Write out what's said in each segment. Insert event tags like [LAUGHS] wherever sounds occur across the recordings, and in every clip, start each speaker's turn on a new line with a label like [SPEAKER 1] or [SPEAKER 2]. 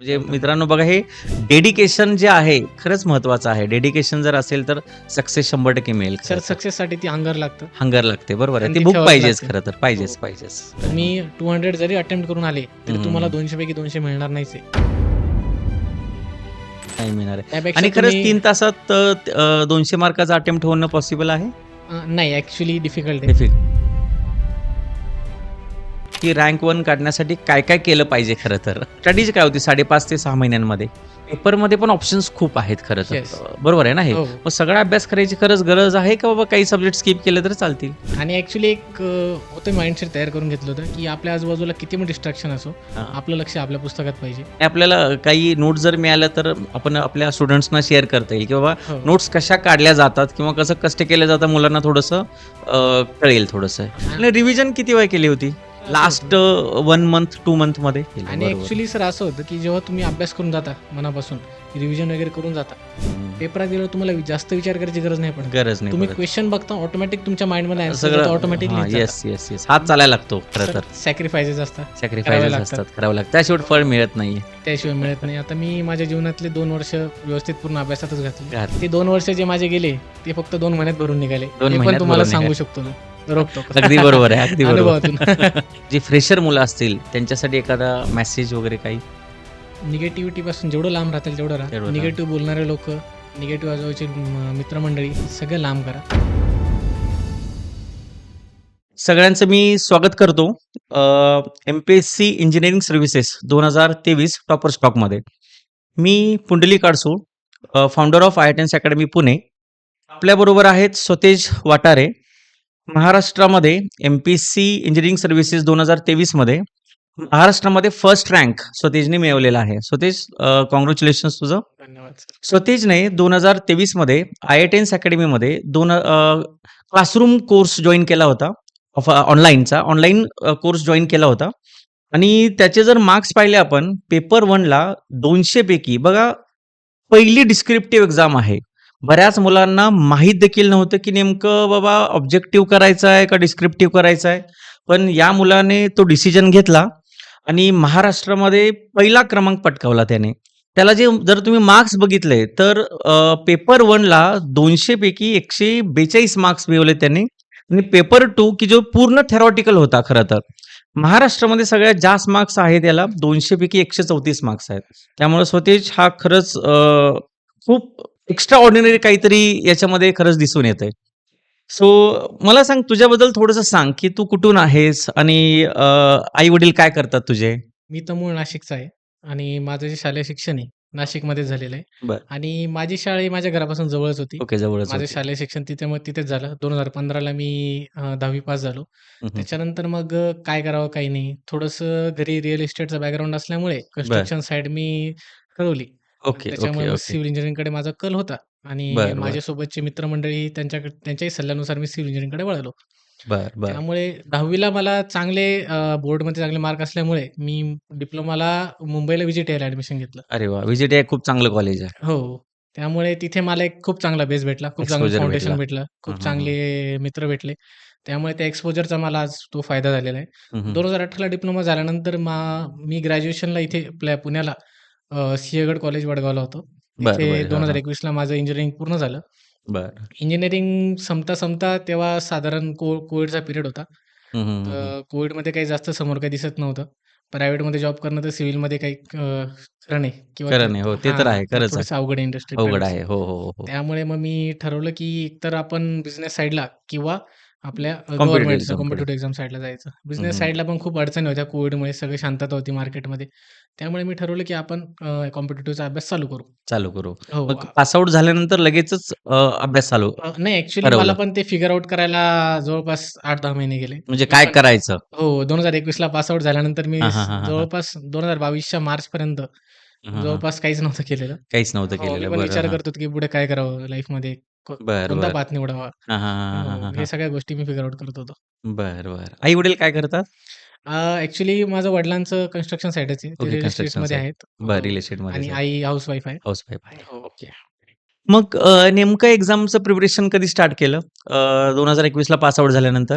[SPEAKER 1] म्हणजे मित्रांनो बघा हे डेडिकेशन जे आहे खरंच महत्वाचं आहे डेडिकेशन जर असेल तर सक्सेस शंभर टक्के मिळेल
[SPEAKER 2] सर सक्सेससाठी ती हंगर लागतं
[SPEAKER 1] हंगर लागते बरोबर आहे ती बुक पाहिजेच. खरं तर पाहिजेच
[SPEAKER 2] हो.
[SPEAKER 1] पाहिजेच
[SPEAKER 2] तुम्ही टू हंड्रेड जरी अटेम्प्ट करून आले तरी. तुम्हाला दोनशे पैकी दोनशे मिळणार नाहीच.
[SPEAKER 1] नाही मिळणार आहे
[SPEAKER 2] त्यापेक्षा
[SPEAKER 1] आणि खरंच
[SPEAKER 2] तुम्ही-
[SPEAKER 1] तीन तासात अ, दोनशे मार्काचा अटेम्प्ट होणं पॉसिबल आहे
[SPEAKER 2] नाही ऍक्च्युली डिफिकल्ट आहे
[SPEAKER 1] Difficult. की रँक वन काढण्यासाठी काय काय केलं पाहिजे खरं तर? स्ट्रॅटेजी काय होती? साडेपाच ते सहा महिन्यांमध्ये. पेपरमध्ये पण ऑप्शन्स खूप आहेत खरं तर.
[SPEAKER 2] Yes.
[SPEAKER 1] बरोबर आहे ना हे?
[SPEAKER 2] हो.
[SPEAKER 1] मग सगळा अभ्यास करायची खरंच गरज आहे का बाबा काही सब्जेक्ट स्किप केले तर चालतील?
[SPEAKER 2] आणि ऍक्च्युली एक अं, होतं माइंडसेट तयार करून घेतलं होतं की आपल्या आजूबाजूला किती पण डिस्ट्रॅक्शन असो
[SPEAKER 1] हा.
[SPEAKER 2] आपलं लक्ष आपल्या पुस्तकात पाहिजे.
[SPEAKER 1] आपल्याला काही नोट्स जर मिळाल्या तर आपण आपल्या स्टुडंट्सना शेअर करता येईल. की बाबा
[SPEAKER 2] हो.
[SPEAKER 1] नोट्स कशा काढल्या जातात किंवा कसं कष्ट केलं जातं मुलांना थोडंसं अं, कळेल थोडंसं. आणि रिव्हिजन किती वेळ केली होती? लास्ट वन मंथ टू मंथमध्ये केली,
[SPEAKER 2] आणि
[SPEAKER 1] बरोबर.
[SPEAKER 2] ऍक्च्युली सर असं होतं की जेव्हा तुम्ही अभ्यास करून जाता मनापासून रिव्हिजन वगैरे करून जाता. पेपरात गेल्यावर तुम्हाला जास्त विचार करायची गरज नाही पडत
[SPEAKER 1] गरज नाही
[SPEAKER 2] तुम्ही
[SPEAKER 1] पडत.
[SPEAKER 2] क्वेश्चन बघता ऑटोमॅटिक तुमच्या माइंडमध्ये
[SPEAKER 1] सगळं
[SPEAKER 2] ऑटोमॅटिकली
[SPEAKER 1] येस येस येस हात चालायला लागतो खरं तर
[SPEAKER 2] सॅक्रिफायसेस असतात करावे लागतात.
[SPEAKER 1] असतात करावं लागतं त्याशिवाय फळ मिळत नाहीये
[SPEAKER 2] त्याशिवाय मिळत नाही आता मी माझ्या जीवनातले दोन वर्ष व्यवस्थित पूर्ण अभ्यासातच घातले
[SPEAKER 1] घातले.
[SPEAKER 2] ते दोन वर्ष जे माझे गेले ते फक्त दोन महिन्यात भरून निघाले
[SPEAKER 1] दोन
[SPEAKER 2] हे पण
[SPEAKER 1] महिन्यात
[SPEAKER 2] तुम्हाला
[SPEAKER 1] भरून
[SPEAKER 2] सांगू. शकतो मी रोखतो
[SPEAKER 1] अगदी बरोबर आहे अगदी बरोबर. [LAUGHS] जे फ्रेशर मुलं असतील त्यांच्यासाठी एखादा मेसेज वगैरे काही?
[SPEAKER 2] निगेटिव्हिटी पासून जेवढं लांब राहतील तेवढं राहा. निगेटिव्ह बोलणारे लोक निगेटिव्ह आजूबाजूचे म- मित्रमंडळी सगळं लांब करा.
[SPEAKER 1] सगळ्यांचं मी स्वागत करतो M P S C engineering services दोन हजार तेवीस टॉपर स्टॉकमध्ये. मी Pundali Kadsu founder of I academy Pune. आपल्याबरोबर आहेत स्वतेज वाटारे महाराष्ट्रामध्ये M P C engineering services दोन हजार तेवीसमध्ये महाराष्ट्रामध्ये फर्स्ट रँक स्वतेजने मिळवलेला आहे. स्वतेज कॉंग्रॅच्युलेशन तुझं.
[SPEAKER 2] धन्यवाद
[SPEAKER 1] स्वतेजने दोन हजार तेवीसमध्ये आय आय टेन्स अकॅडमीमध्ये दोन क्लासरूम कोर्स जॉईन केला होता. ऑनलाईनचा ऑनलाईन कोर्स जॉईन केला होता. आणि त्याचे जर मार्क्स पाहिले आपण पेपर वनला दोनशे पैकी बघा पहिली डिस्क्रिप्टिव्ह एक्झाम आहे. बऱ्याच मुलांना माहीत देखील नव्हतं की नेमकं बाबा ऑब्जेक्टिव्ह करायचं आहे का डिस्क्रिप्टिव्ह करायचं आहे. पण या मुलाने तो डिसिजन घेतला आणि महाराष्ट्रामध्ये पहिला क्रमांक पटकावला त्याने. त्याला जे जर तुम्ही मार्क्स बघितले तर पेपर वनला दोनशे पैकी एकशे बेचाळीस मार्क्स मिळवले त्याने. आणि पेपर टू की जो पूर्ण थेरॉटिकल होता खरं तर. महाराष्ट्रामध्ये सगळ्यात जास्त मार्क्स आहेत याला दोनशे पैकी एकशे चौतीस मार्क्स आहेत. त्यामुळे स्वतेज हा खरंच खूप एक्स्ट्रा ऑर्डिनरी काहीतरी याच्यामध्ये खरंच दिसून येत आहे सो मला सांग तुझ्याबद्दल थोडंसं सांग की तू कुठून आहेस आणि आई वडील काय करतात तुझे?
[SPEAKER 2] मी तर मूळ नाशिकचा आहे आणि माझं जे शालेय शिक्षण आहे नाशिकमध्ये झालेलं आहे.
[SPEAKER 1] बरं.
[SPEAKER 2] आणि माझी शाळा ही माझ्या घरापासून जवळच होती.
[SPEAKER 1] ओके जवळच
[SPEAKER 2] माझं
[SPEAKER 1] होते.
[SPEAKER 2] शालेय शिक्षण तिथे मग तिथेच झालं. दोन हजार पंधराला मी अं, दहावी पास झालो.
[SPEAKER 1] हम्म.
[SPEAKER 2] त्याच्यानंतर मग अ, काय करावं काही नाही. थोडंसं घरी रिअल इस्टेटचा बॅकग्राऊंड असल्यामुळे कन्स्ट्रक्शन साईड मी ठरवली.
[SPEAKER 1] ओके
[SPEAKER 2] त्याच्यामुळे
[SPEAKER 1] ओके
[SPEAKER 2] मग
[SPEAKER 1] ओके.
[SPEAKER 2] सिव्हिल इंजिनिअरिंगकडे माझा कल होता आणि
[SPEAKER 1] बरं, बरं.
[SPEAKER 2] माझ्यासोबतचे मित्रमंडळी त्यांच्याकडे त्यांच्याही सल्ल्यानुसार मी सिव्हिल इंजिनिअरिंगकडे वळालो.
[SPEAKER 1] बर बर.
[SPEAKER 2] त्यामुळे दहावीला मला चांगले अ, बोर्डमध्ये चांगले मार्क असल्यामुळे मी डिप्लोमाला मुंबईला विजिट यायला ऍडमिशन घेतलं.
[SPEAKER 1] अरे वा विजिट आहे खूप चांगलं कॉलेज आहे.
[SPEAKER 2] हो त्यामुळे तिथे मला एक खूप चांगला बेस भेटला खूप चांगलं फाउंडेशन
[SPEAKER 1] भेटला. हं,
[SPEAKER 2] खूप
[SPEAKER 1] हं,
[SPEAKER 2] चांगले मित्र भेटले. त्यामुळे त्या एक्सपोजरचा मला आज तो फायदा झालेला आहे. दोन हजार अठराला डिप्लोमा झाल्यानंतर मा मी ग्रॅज्युएशनला इथे आपल्या पुण्याला अ, सिंहगड कॉलेज वडगावला होतो
[SPEAKER 1] बरं, बरं.
[SPEAKER 2] इथे
[SPEAKER 1] हां,
[SPEAKER 2] दोन हजार
[SPEAKER 1] हां.
[SPEAKER 2] एकवीसला माझं इंजिनिअरिंग पूर्ण झालं
[SPEAKER 1] बर
[SPEAKER 2] इंजिनिअरिंग संपता संपता तेव्हा साधारण को कोविडचा पिरियड होता. तर कोविडमध्ये काही जास्त समोर काही दिसत नव्हतं प्रायव्हेटमध्ये जॉब करणं तर सिव्हिलमध्ये काही अ, खरं नाही
[SPEAKER 1] खरं नाही, हो, ते तर
[SPEAKER 2] हां,
[SPEAKER 1] आहे, खरंच आहे.
[SPEAKER 2] अवघड इंडस्ट्री
[SPEAKER 1] अवघड आहे हो हो हो
[SPEAKER 2] त्यामुळे मग मी ठरवलं की एकतर आपण बिझनेस साईडला किंवा आपल्या गव्हर्नमेंटचं. कॉम्पिटेटिव्ह एक्झाम साईडला जायचं. बिझनेस साईडला पण खूप अडचणी होत्या कोविडमुळे सगळी शांतता होती मार्केटमध्ये त्यामुळे मी ठरवलं की आपण कॉम्पिटेटिव्हचा अभ्यास चालू करू
[SPEAKER 1] चालू करू
[SPEAKER 2] हो
[SPEAKER 1] पासआउट झाल्यानंतर लगेचच अभ्यास चालू
[SPEAKER 2] नाही ऍक्च्युली. मला पण ते फिगर आउट करायला जवळपास आठ दहा महिने गेले
[SPEAKER 1] म्हणजे काय करायचं
[SPEAKER 2] हो दोन हजार एकवीस ला पास आउट झाल्यानंतर मी. जवळपास दोन हजार बावीसच्या मार्च पर्यंत. जवळपास काहीच नव्हतं केलेलं
[SPEAKER 1] काहीच नव्हतं
[SPEAKER 2] हो,
[SPEAKER 1] केलेलं
[SPEAKER 2] विचार. करतो की पुढे काय करावं लाईफमध्ये को-
[SPEAKER 1] बर
[SPEAKER 2] कोणता
[SPEAKER 1] बर
[SPEAKER 2] पाथ निवडावा
[SPEAKER 1] हां, हां, हां, हां,
[SPEAKER 2] हो,
[SPEAKER 1] हां,
[SPEAKER 2] हे
[SPEAKER 1] हां.
[SPEAKER 2] सगळ्या गोष्टी मी फिगर आउट करत होतो
[SPEAKER 1] बर बर आई वडील काय करतात
[SPEAKER 2] ऍक्च्युली माझं वडिलांचं कन्स्ट्रक्शन साईडच आहे ते रिअल
[SPEAKER 1] side.
[SPEAKER 2] आहेत
[SPEAKER 1] बर
[SPEAKER 2] हो.
[SPEAKER 1] रिअल
[SPEAKER 2] आणि
[SPEAKER 1] मध्ये
[SPEAKER 2] आई हाऊस वाईफ आहे
[SPEAKER 1] हाऊस वाईफ आहे
[SPEAKER 2] हो.
[SPEAKER 1] ओके मग अ, नेमकं एक्झामचं प्रिपरेशन कधी स्टार्ट केलं दोन हजार एकवीस ला पास आउट झाल्यानंतर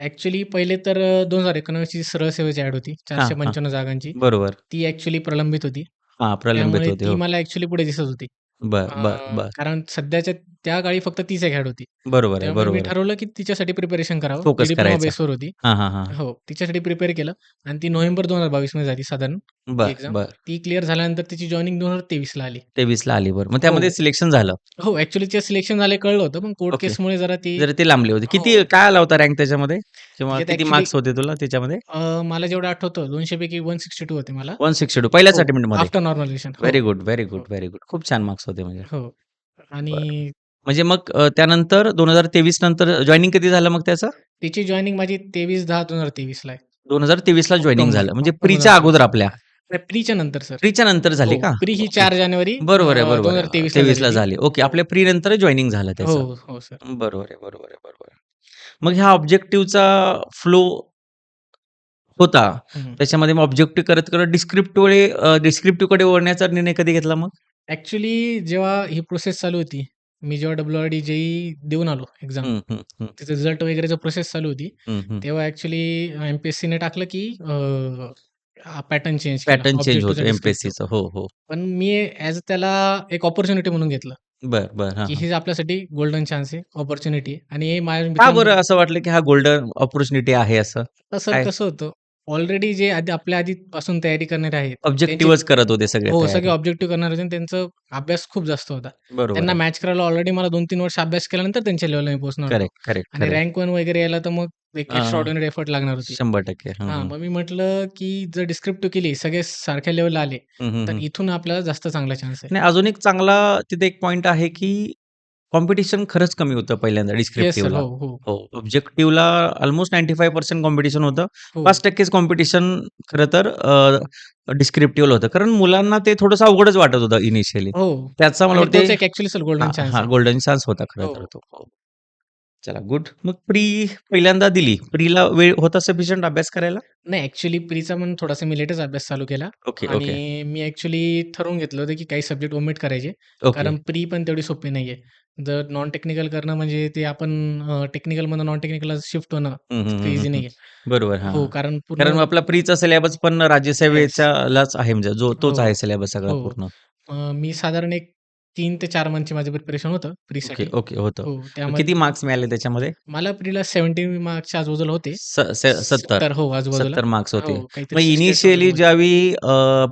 [SPEAKER 2] ॲक्चुअली पहिले तर अ, 2019 ची सरळ सेवेची ॲड होती.
[SPEAKER 1] हां, हां.
[SPEAKER 2] 455 जागांची.
[SPEAKER 1] बरोबर.
[SPEAKER 2] ती ॲक्चुअली प्रलंबित होती.
[SPEAKER 1] हां, प्रलंबित
[SPEAKER 2] त्यामुळे
[SPEAKER 1] होती.
[SPEAKER 2] ती
[SPEAKER 1] हो.
[SPEAKER 2] मला ॲक्चुअली पुढे दिसत होती.
[SPEAKER 1] बरं,
[SPEAKER 2] अ,
[SPEAKER 1] बरं, बरं.
[SPEAKER 2] कारण सध्याच्या त्या काळी फक्त तीच एक होती.
[SPEAKER 1] बरोबर आहे,
[SPEAKER 2] त्यामुळे मी
[SPEAKER 1] बरोबर आहे.
[SPEAKER 2] ठरवलं की तिच्यासाठी प्रिपरेशन करावं.
[SPEAKER 1] करायचा.
[SPEAKER 2] बेसवर होती.
[SPEAKER 1] हां, हां, हां.
[SPEAKER 2] हो, तिच्यासाठी प्रिपेअर केलं आणि ती नोव्हेंबर 2022 मध्ये झाली साधारण ती
[SPEAKER 1] बरं,
[SPEAKER 2] एक्झाम.
[SPEAKER 1] बरं.
[SPEAKER 2] ती क्लिअर झाल्यानंतर त्याची जॉइनिंग 2023 ला आली.
[SPEAKER 1] 23 ला आली बरं. मग त्यामध्ये
[SPEAKER 2] हो.
[SPEAKER 1] सिलेक्शन झालं.
[SPEAKER 2] हो, ॲक्चुअली ते सिलेक्शन झाले कळलं होतं, पण कोर्ट
[SPEAKER 1] ओके.
[SPEAKER 2] केसमुळे जरा ती
[SPEAKER 1] जरा ती लांबली होती. किती
[SPEAKER 2] हो.
[SPEAKER 1] काय आला होता रँक त्याच्यामध्ये? किंवा
[SPEAKER 2] त्याच्यात
[SPEAKER 1] किती मार्क्स होते तुला त्याच्यामध्ये?
[SPEAKER 2] अ, मला जेवढं आठवतं 200 पैकी 162 होते मला.
[SPEAKER 1] 162 पहिल्याच
[SPEAKER 2] हो,
[SPEAKER 1] अटेम्प्टमध्ये?
[SPEAKER 2] After normalization. हो.
[SPEAKER 1] व्हेरी गुड, व्हेरी गुड,
[SPEAKER 2] हो.
[SPEAKER 1] Very good. खूप छान मार्क्स होते म्हणजे.
[SPEAKER 2] हो. आणि
[SPEAKER 1] म्हणजे मग त्यानंतर 2023 नंतर जॉइनिंग कधी झालं मग त्याचं?
[SPEAKER 2] त्याची जॉइनिंग माझी 23/10/2023 ला आहे.
[SPEAKER 1] 2023 ला जॉइनिंग
[SPEAKER 2] ऑक्टोबर,
[SPEAKER 1] झालं. म्हणजे प्रीच्या अगोदर
[SPEAKER 2] 2023
[SPEAKER 1] आपल्या?
[SPEAKER 2] प्रीच्या नंतर सर.
[SPEAKER 1] प्रीच्या नंतर झाली
[SPEAKER 2] हो,
[SPEAKER 1] का?
[SPEAKER 2] प्री ही. 4 जानेवारी
[SPEAKER 1] बरोबर आहे, बरोबर आहे.
[SPEAKER 2] 2023 ला
[SPEAKER 1] 23 ला
[SPEAKER 2] झालेली.
[SPEAKER 1] झाली. ओके. आपल्या प्री नंतर जॉइनिंग झालं
[SPEAKER 2] हो,
[SPEAKER 1] त्याचं.
[SPEAKER 2] हो सर.
[SPEAKER 1] बरोबर आहे, बरोबर आहे, बरोबर आहे. मग ह्या ऑब्जेक्टिव्हचा फ्लो होता. त्याच्यामध्ये मग ऑब्जेक्टिव्ह करत, करत डिस्क्रिप्टिव्हकडे अ, डिस्क्रिप्टिव्हकडे वळण्याचा निर्णय कधी घेतला मग?
[SPEAKER 2] ॲक्चुअली जेव्हा ही प्रोसेस चालू होती, मी जेव्हा डब्ल्यू-आर-डी जेईई देऊन आलो एक्झाम. त्याचं रिझल्ट वगैरेची प्रोसेस चालू होती. तेव्हा ॲक्चुअली एम-पी-एस-सीने टाकलं की पॅटर्न चेंज
[SPEAKER 1] पॅटर्न चेंज होतो. एम-पी-एस-सीचं. हो, हो.
[SPEAKER 2] पण मी ॲज त्याला एक अपॉर्च्युनिटी म्हणून घेतलं.
[SPEAKER 1] बरं, बरं. हां,
[SPEAKER 2] की आपल्यासाठी गोल्डन चान्स आहे, अपॉर्च्युनिटी आहे आणि हे माझ्या
[SPEAKER 1] बरं असं वाटलं की हा गोल्डन अपॉर्च्युनिटी आहे असं? काय?
[SPEAKER 2] कसं होतं, ऑलरेडी जे आधी आपल्या आधीपासून तयारी करणारे आहेत, त्यांची
[SPEAKER 1] ऑब्जेक्टिव्हच करत होते सगळे
[SPEAKER 2] हो,
[SPEAKER 1] तयारी.
[SPEAKER 2] सगळे ऑब्जेक्टिव्ह करणारे होते आणि त्यांचा अभ्यास खूप जास्त होता.
[SPEAKER 1] बरोबर
[SPEAKER 2] त्यांना. मॅच करायला ऑलरेडी मला 2-3 वर्ष अभ्यास केल्यानंतर त्यांच्या लेव्हलला मी पोहोचणार होतो.
[SPEAKER 1] करेक्ट, करेक्ट,
[SPEAKER 2] आणि
[SPEAKER 1] करेक्ट.
[SPEAKER 2] रँक 1 वगैरे यायला तर मग एक
[SPEAKER 1] हां.
[SPEAKER 2] एक्स्ट्राऑर्डिनरी एफर्ट लागणार होती.
[SPEAKER 1] 100% हं,
[SPEAKER 2] हां,
[SPEAKER 1] हं.
[SPEAKER 2] मग मी म्हटलं की जर डिस्क्रिप्टिव्ह केली, सगळे सारख्या लेव्हलला आले, तर. इथून आपल्याला जास्त चांगला चान्स आहे.
[SPEAKER 1] नाही अजून एक चांगला तिथे एक पॉइंट आहे की कॉम्पिटिशन खरंच कमी होतं पहिल्यांदा
[SPEAKER 2] येस सर.
[SPEAKER 1] डिस्क्रिप्टिव्हला.
[SPEAKER 2] हो, हो.
[SPEAKER 1] हो, ऑब्जेक्टिव्हला अल्मोस्ट 95% कॉम्पिटिशन होतं.
[SPEAKER 2] हो.
[SPEAKER 1] 5%च कॉम्पिटिशन खरं तर डिस्क्रिप्टिव्हला होतं. कारण मुलांना ते थोडंसं अवघडच वाटत होतं इनिशियली.
[SPEAKER 2] हो.
[SPEAKER 1] त्याचा मला
[SPEAKER 2] आणि
[SPEAKER 1] वाटते
[SPEAKER 2] एक सर गोल्डन चान्स
[SPEAKER 1] हां.
[SPEAKER 2] आहे.
[SPEAKER 1] गोल्डन चान्स होता खरं तर
[SPEAKER 2] हो.
[SPEAKER 1] तो. चला गुड. मग प्री पहिल्यांदा दिली. प्रीला वेळ होता सफिशियंट अभ्यास करायला?
[SPEAKER 2] नाही ॲक्चुअली प्रीचा पण थोडासा मी लेटच अभ्यास चालू केला
[SPEAKER 1] ओके, ओके.
[SPEAKER 2] आणि मी ॲक्चुअली ठरवून घेतलं होतं की काही सब्जेक्ट ओमिट करायचे.
[SPEAKER 1] ओके.
[SPEAKER 2] कारण प्री पण तेवढी सोपी नाहीये. जर नॉन टेक्निकल करणं म्हणजे ते आपण अ, टेक्निकलमधून नॉन टेक्निकलला शिफ्ट होणं
[SPEAKER 1] हं, हं,
[SPEAKER 2] इतकं
[SPEAKER 1] हं,
[SPEAKER 2] ईझी
[SPEAKER 1] हं,
[SPEAKER 2] नाहीये.
[SPEAKER 1] हं. बरोबर. हां,
[SPEAKER 2] हो,
[SPEAKER 1] हां.
[SPEAKER 2] कारण
[SPEAKER 1] कारण
[SPEAKER 2] पूर्ण
[SPEAKER 1] आपला प्रीचा सिलेबस पण
[SPEAKER 2] येस.
[SPEAKER 1] राज्यसेवेच्यालाच आहे म्हणजे जो तोच
[SPEAKER 2] हो,
[SPEAKER 1] आहे सिलेबस सगळा
[SPEAKER 2] हो.
[SPEAKER 1] पूर्ण.
[SPEAKER 2] अ, मी साधारण एक 3 ते 4 मंथची माझं प्रिपरेशन होतं
[SPEAKER 1] ओके,
[SPEAKER 2] प्रीसाठी.
[SPEAKER 1] ओके. होतं.
[SPEAKER 2] हो, त्यामध्ये
[SPEAKER 1] किती मार्क्स मिळाले त्याच्यामध्ये?
[SPEAKER 2] मला प्रीला 70 मार्क्सच्या आजूबाजूला होते.
[SPEAKER 1] स से 70.
[SPEAKER 2] 70 हो, आजूबाजूला.
[SPEAKER 1] 70 मार्क्स होते.
[SPEAKER 2] हो, काहीतरी
[SPEAKER 1] मग
[SPEAKER 2] 68
[SPEAKER 1] इनिशियली
[SPEAKER 2] होते.
[SPEAKER 1] ज्यावेळी अ,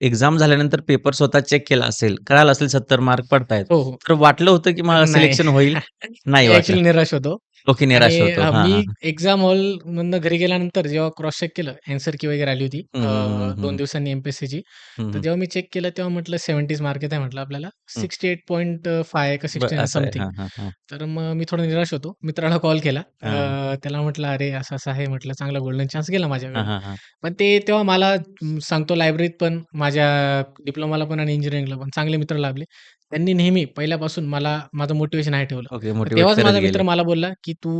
[SPEAKER 1] एक्झाम झाल्यानंतर पेपर स्वतः चेक केला असेल, कळालं असेल 70 मार्क पडतायत.
[SPEAKER 2] हो, हो.
[SPEAKER 1] तर वाटलं होतं की मला
[SPEAKER 2] नाही.
[SPEAKER 1] सिलेक्शन होईल? नाही [LAUGHS]
[SPEAKER 2] मी
[SPEAKER 1] वाटलं.
[SPEAKER 2] ॲक्चुअली निराश होतो.
[SPEAKER 1] ओके, निराश
[SPEAKER 2] आणि
[SPEAKER 1] होतो.
[SPEAKER 2] अ,
[SPEAKER 1] हां,
[SPEAKER 2] मी
[SPEAKER 1] हां.
[SPEAKER 2] एक्झाम हॉलमधनं घरी गेल्यानंतर जेव्हा क्रॉस चेक केलं, ॲन्सर की वगैरे आली होती
[SPEAKER 1] हं, हं, हं,
[SPEAKER 2] अ, 2
[SPEAKER 1] हं.
[SPEAKER 2] दिवसांनी एम-पी-एस-सीची.
[SPEAKER 1] हं,
[SPEAKER 2] तर
[SPEAKER 1] हं.
[SPEAKER 2] जेव्हा मी चेक केलं तेव्हा म्हटलं 70च मार्क येत आहे म्हटलं आपल्याला.
[SPEAKER 1] हं.
[SPEAKER 2] 68.5 का
[SPEAKER 1] बरं
[SPEAKER 2] 69
[SPEAKER 1] असं आहे.
[SPEAKER 2] समथिंग.
[SPEAKER 1] हां, हां, हां.
[SPEAKER 2] तर मग मी थोडा निराश होतो. मित्राला कॉल केला. अ. त्याला म्हटलं, "अरे असं-असं आहे." म्हटलं, "चांगला गोल्डन चान्स गेला
[SPEAKER 1] हां,
[SPEAKER 2] माझ्याकडनं."
[SPEAKER 1] हां, हां.
[SPEAKER 2] पण ते तेव्हा मला सांगतो लायब्ररीत पण, माझ्या डिप्लोमाला पण आणि इंजिनिअरिंगला पण चांगले मित्र लाभले. त्यांनी नेहमी पहिल्यापासून मला माझं मोटिव्हेशन हाय ठेवलं.
[SPEAKER 1] ओके,
[SPEAKER 2] तेव्हाच
[SPEAKER 1] करत
[SPEAKER 2] माझा
[SPEAKER 1] गेले.
[SPEAKER 2] मित्र मला बोलला, की "तू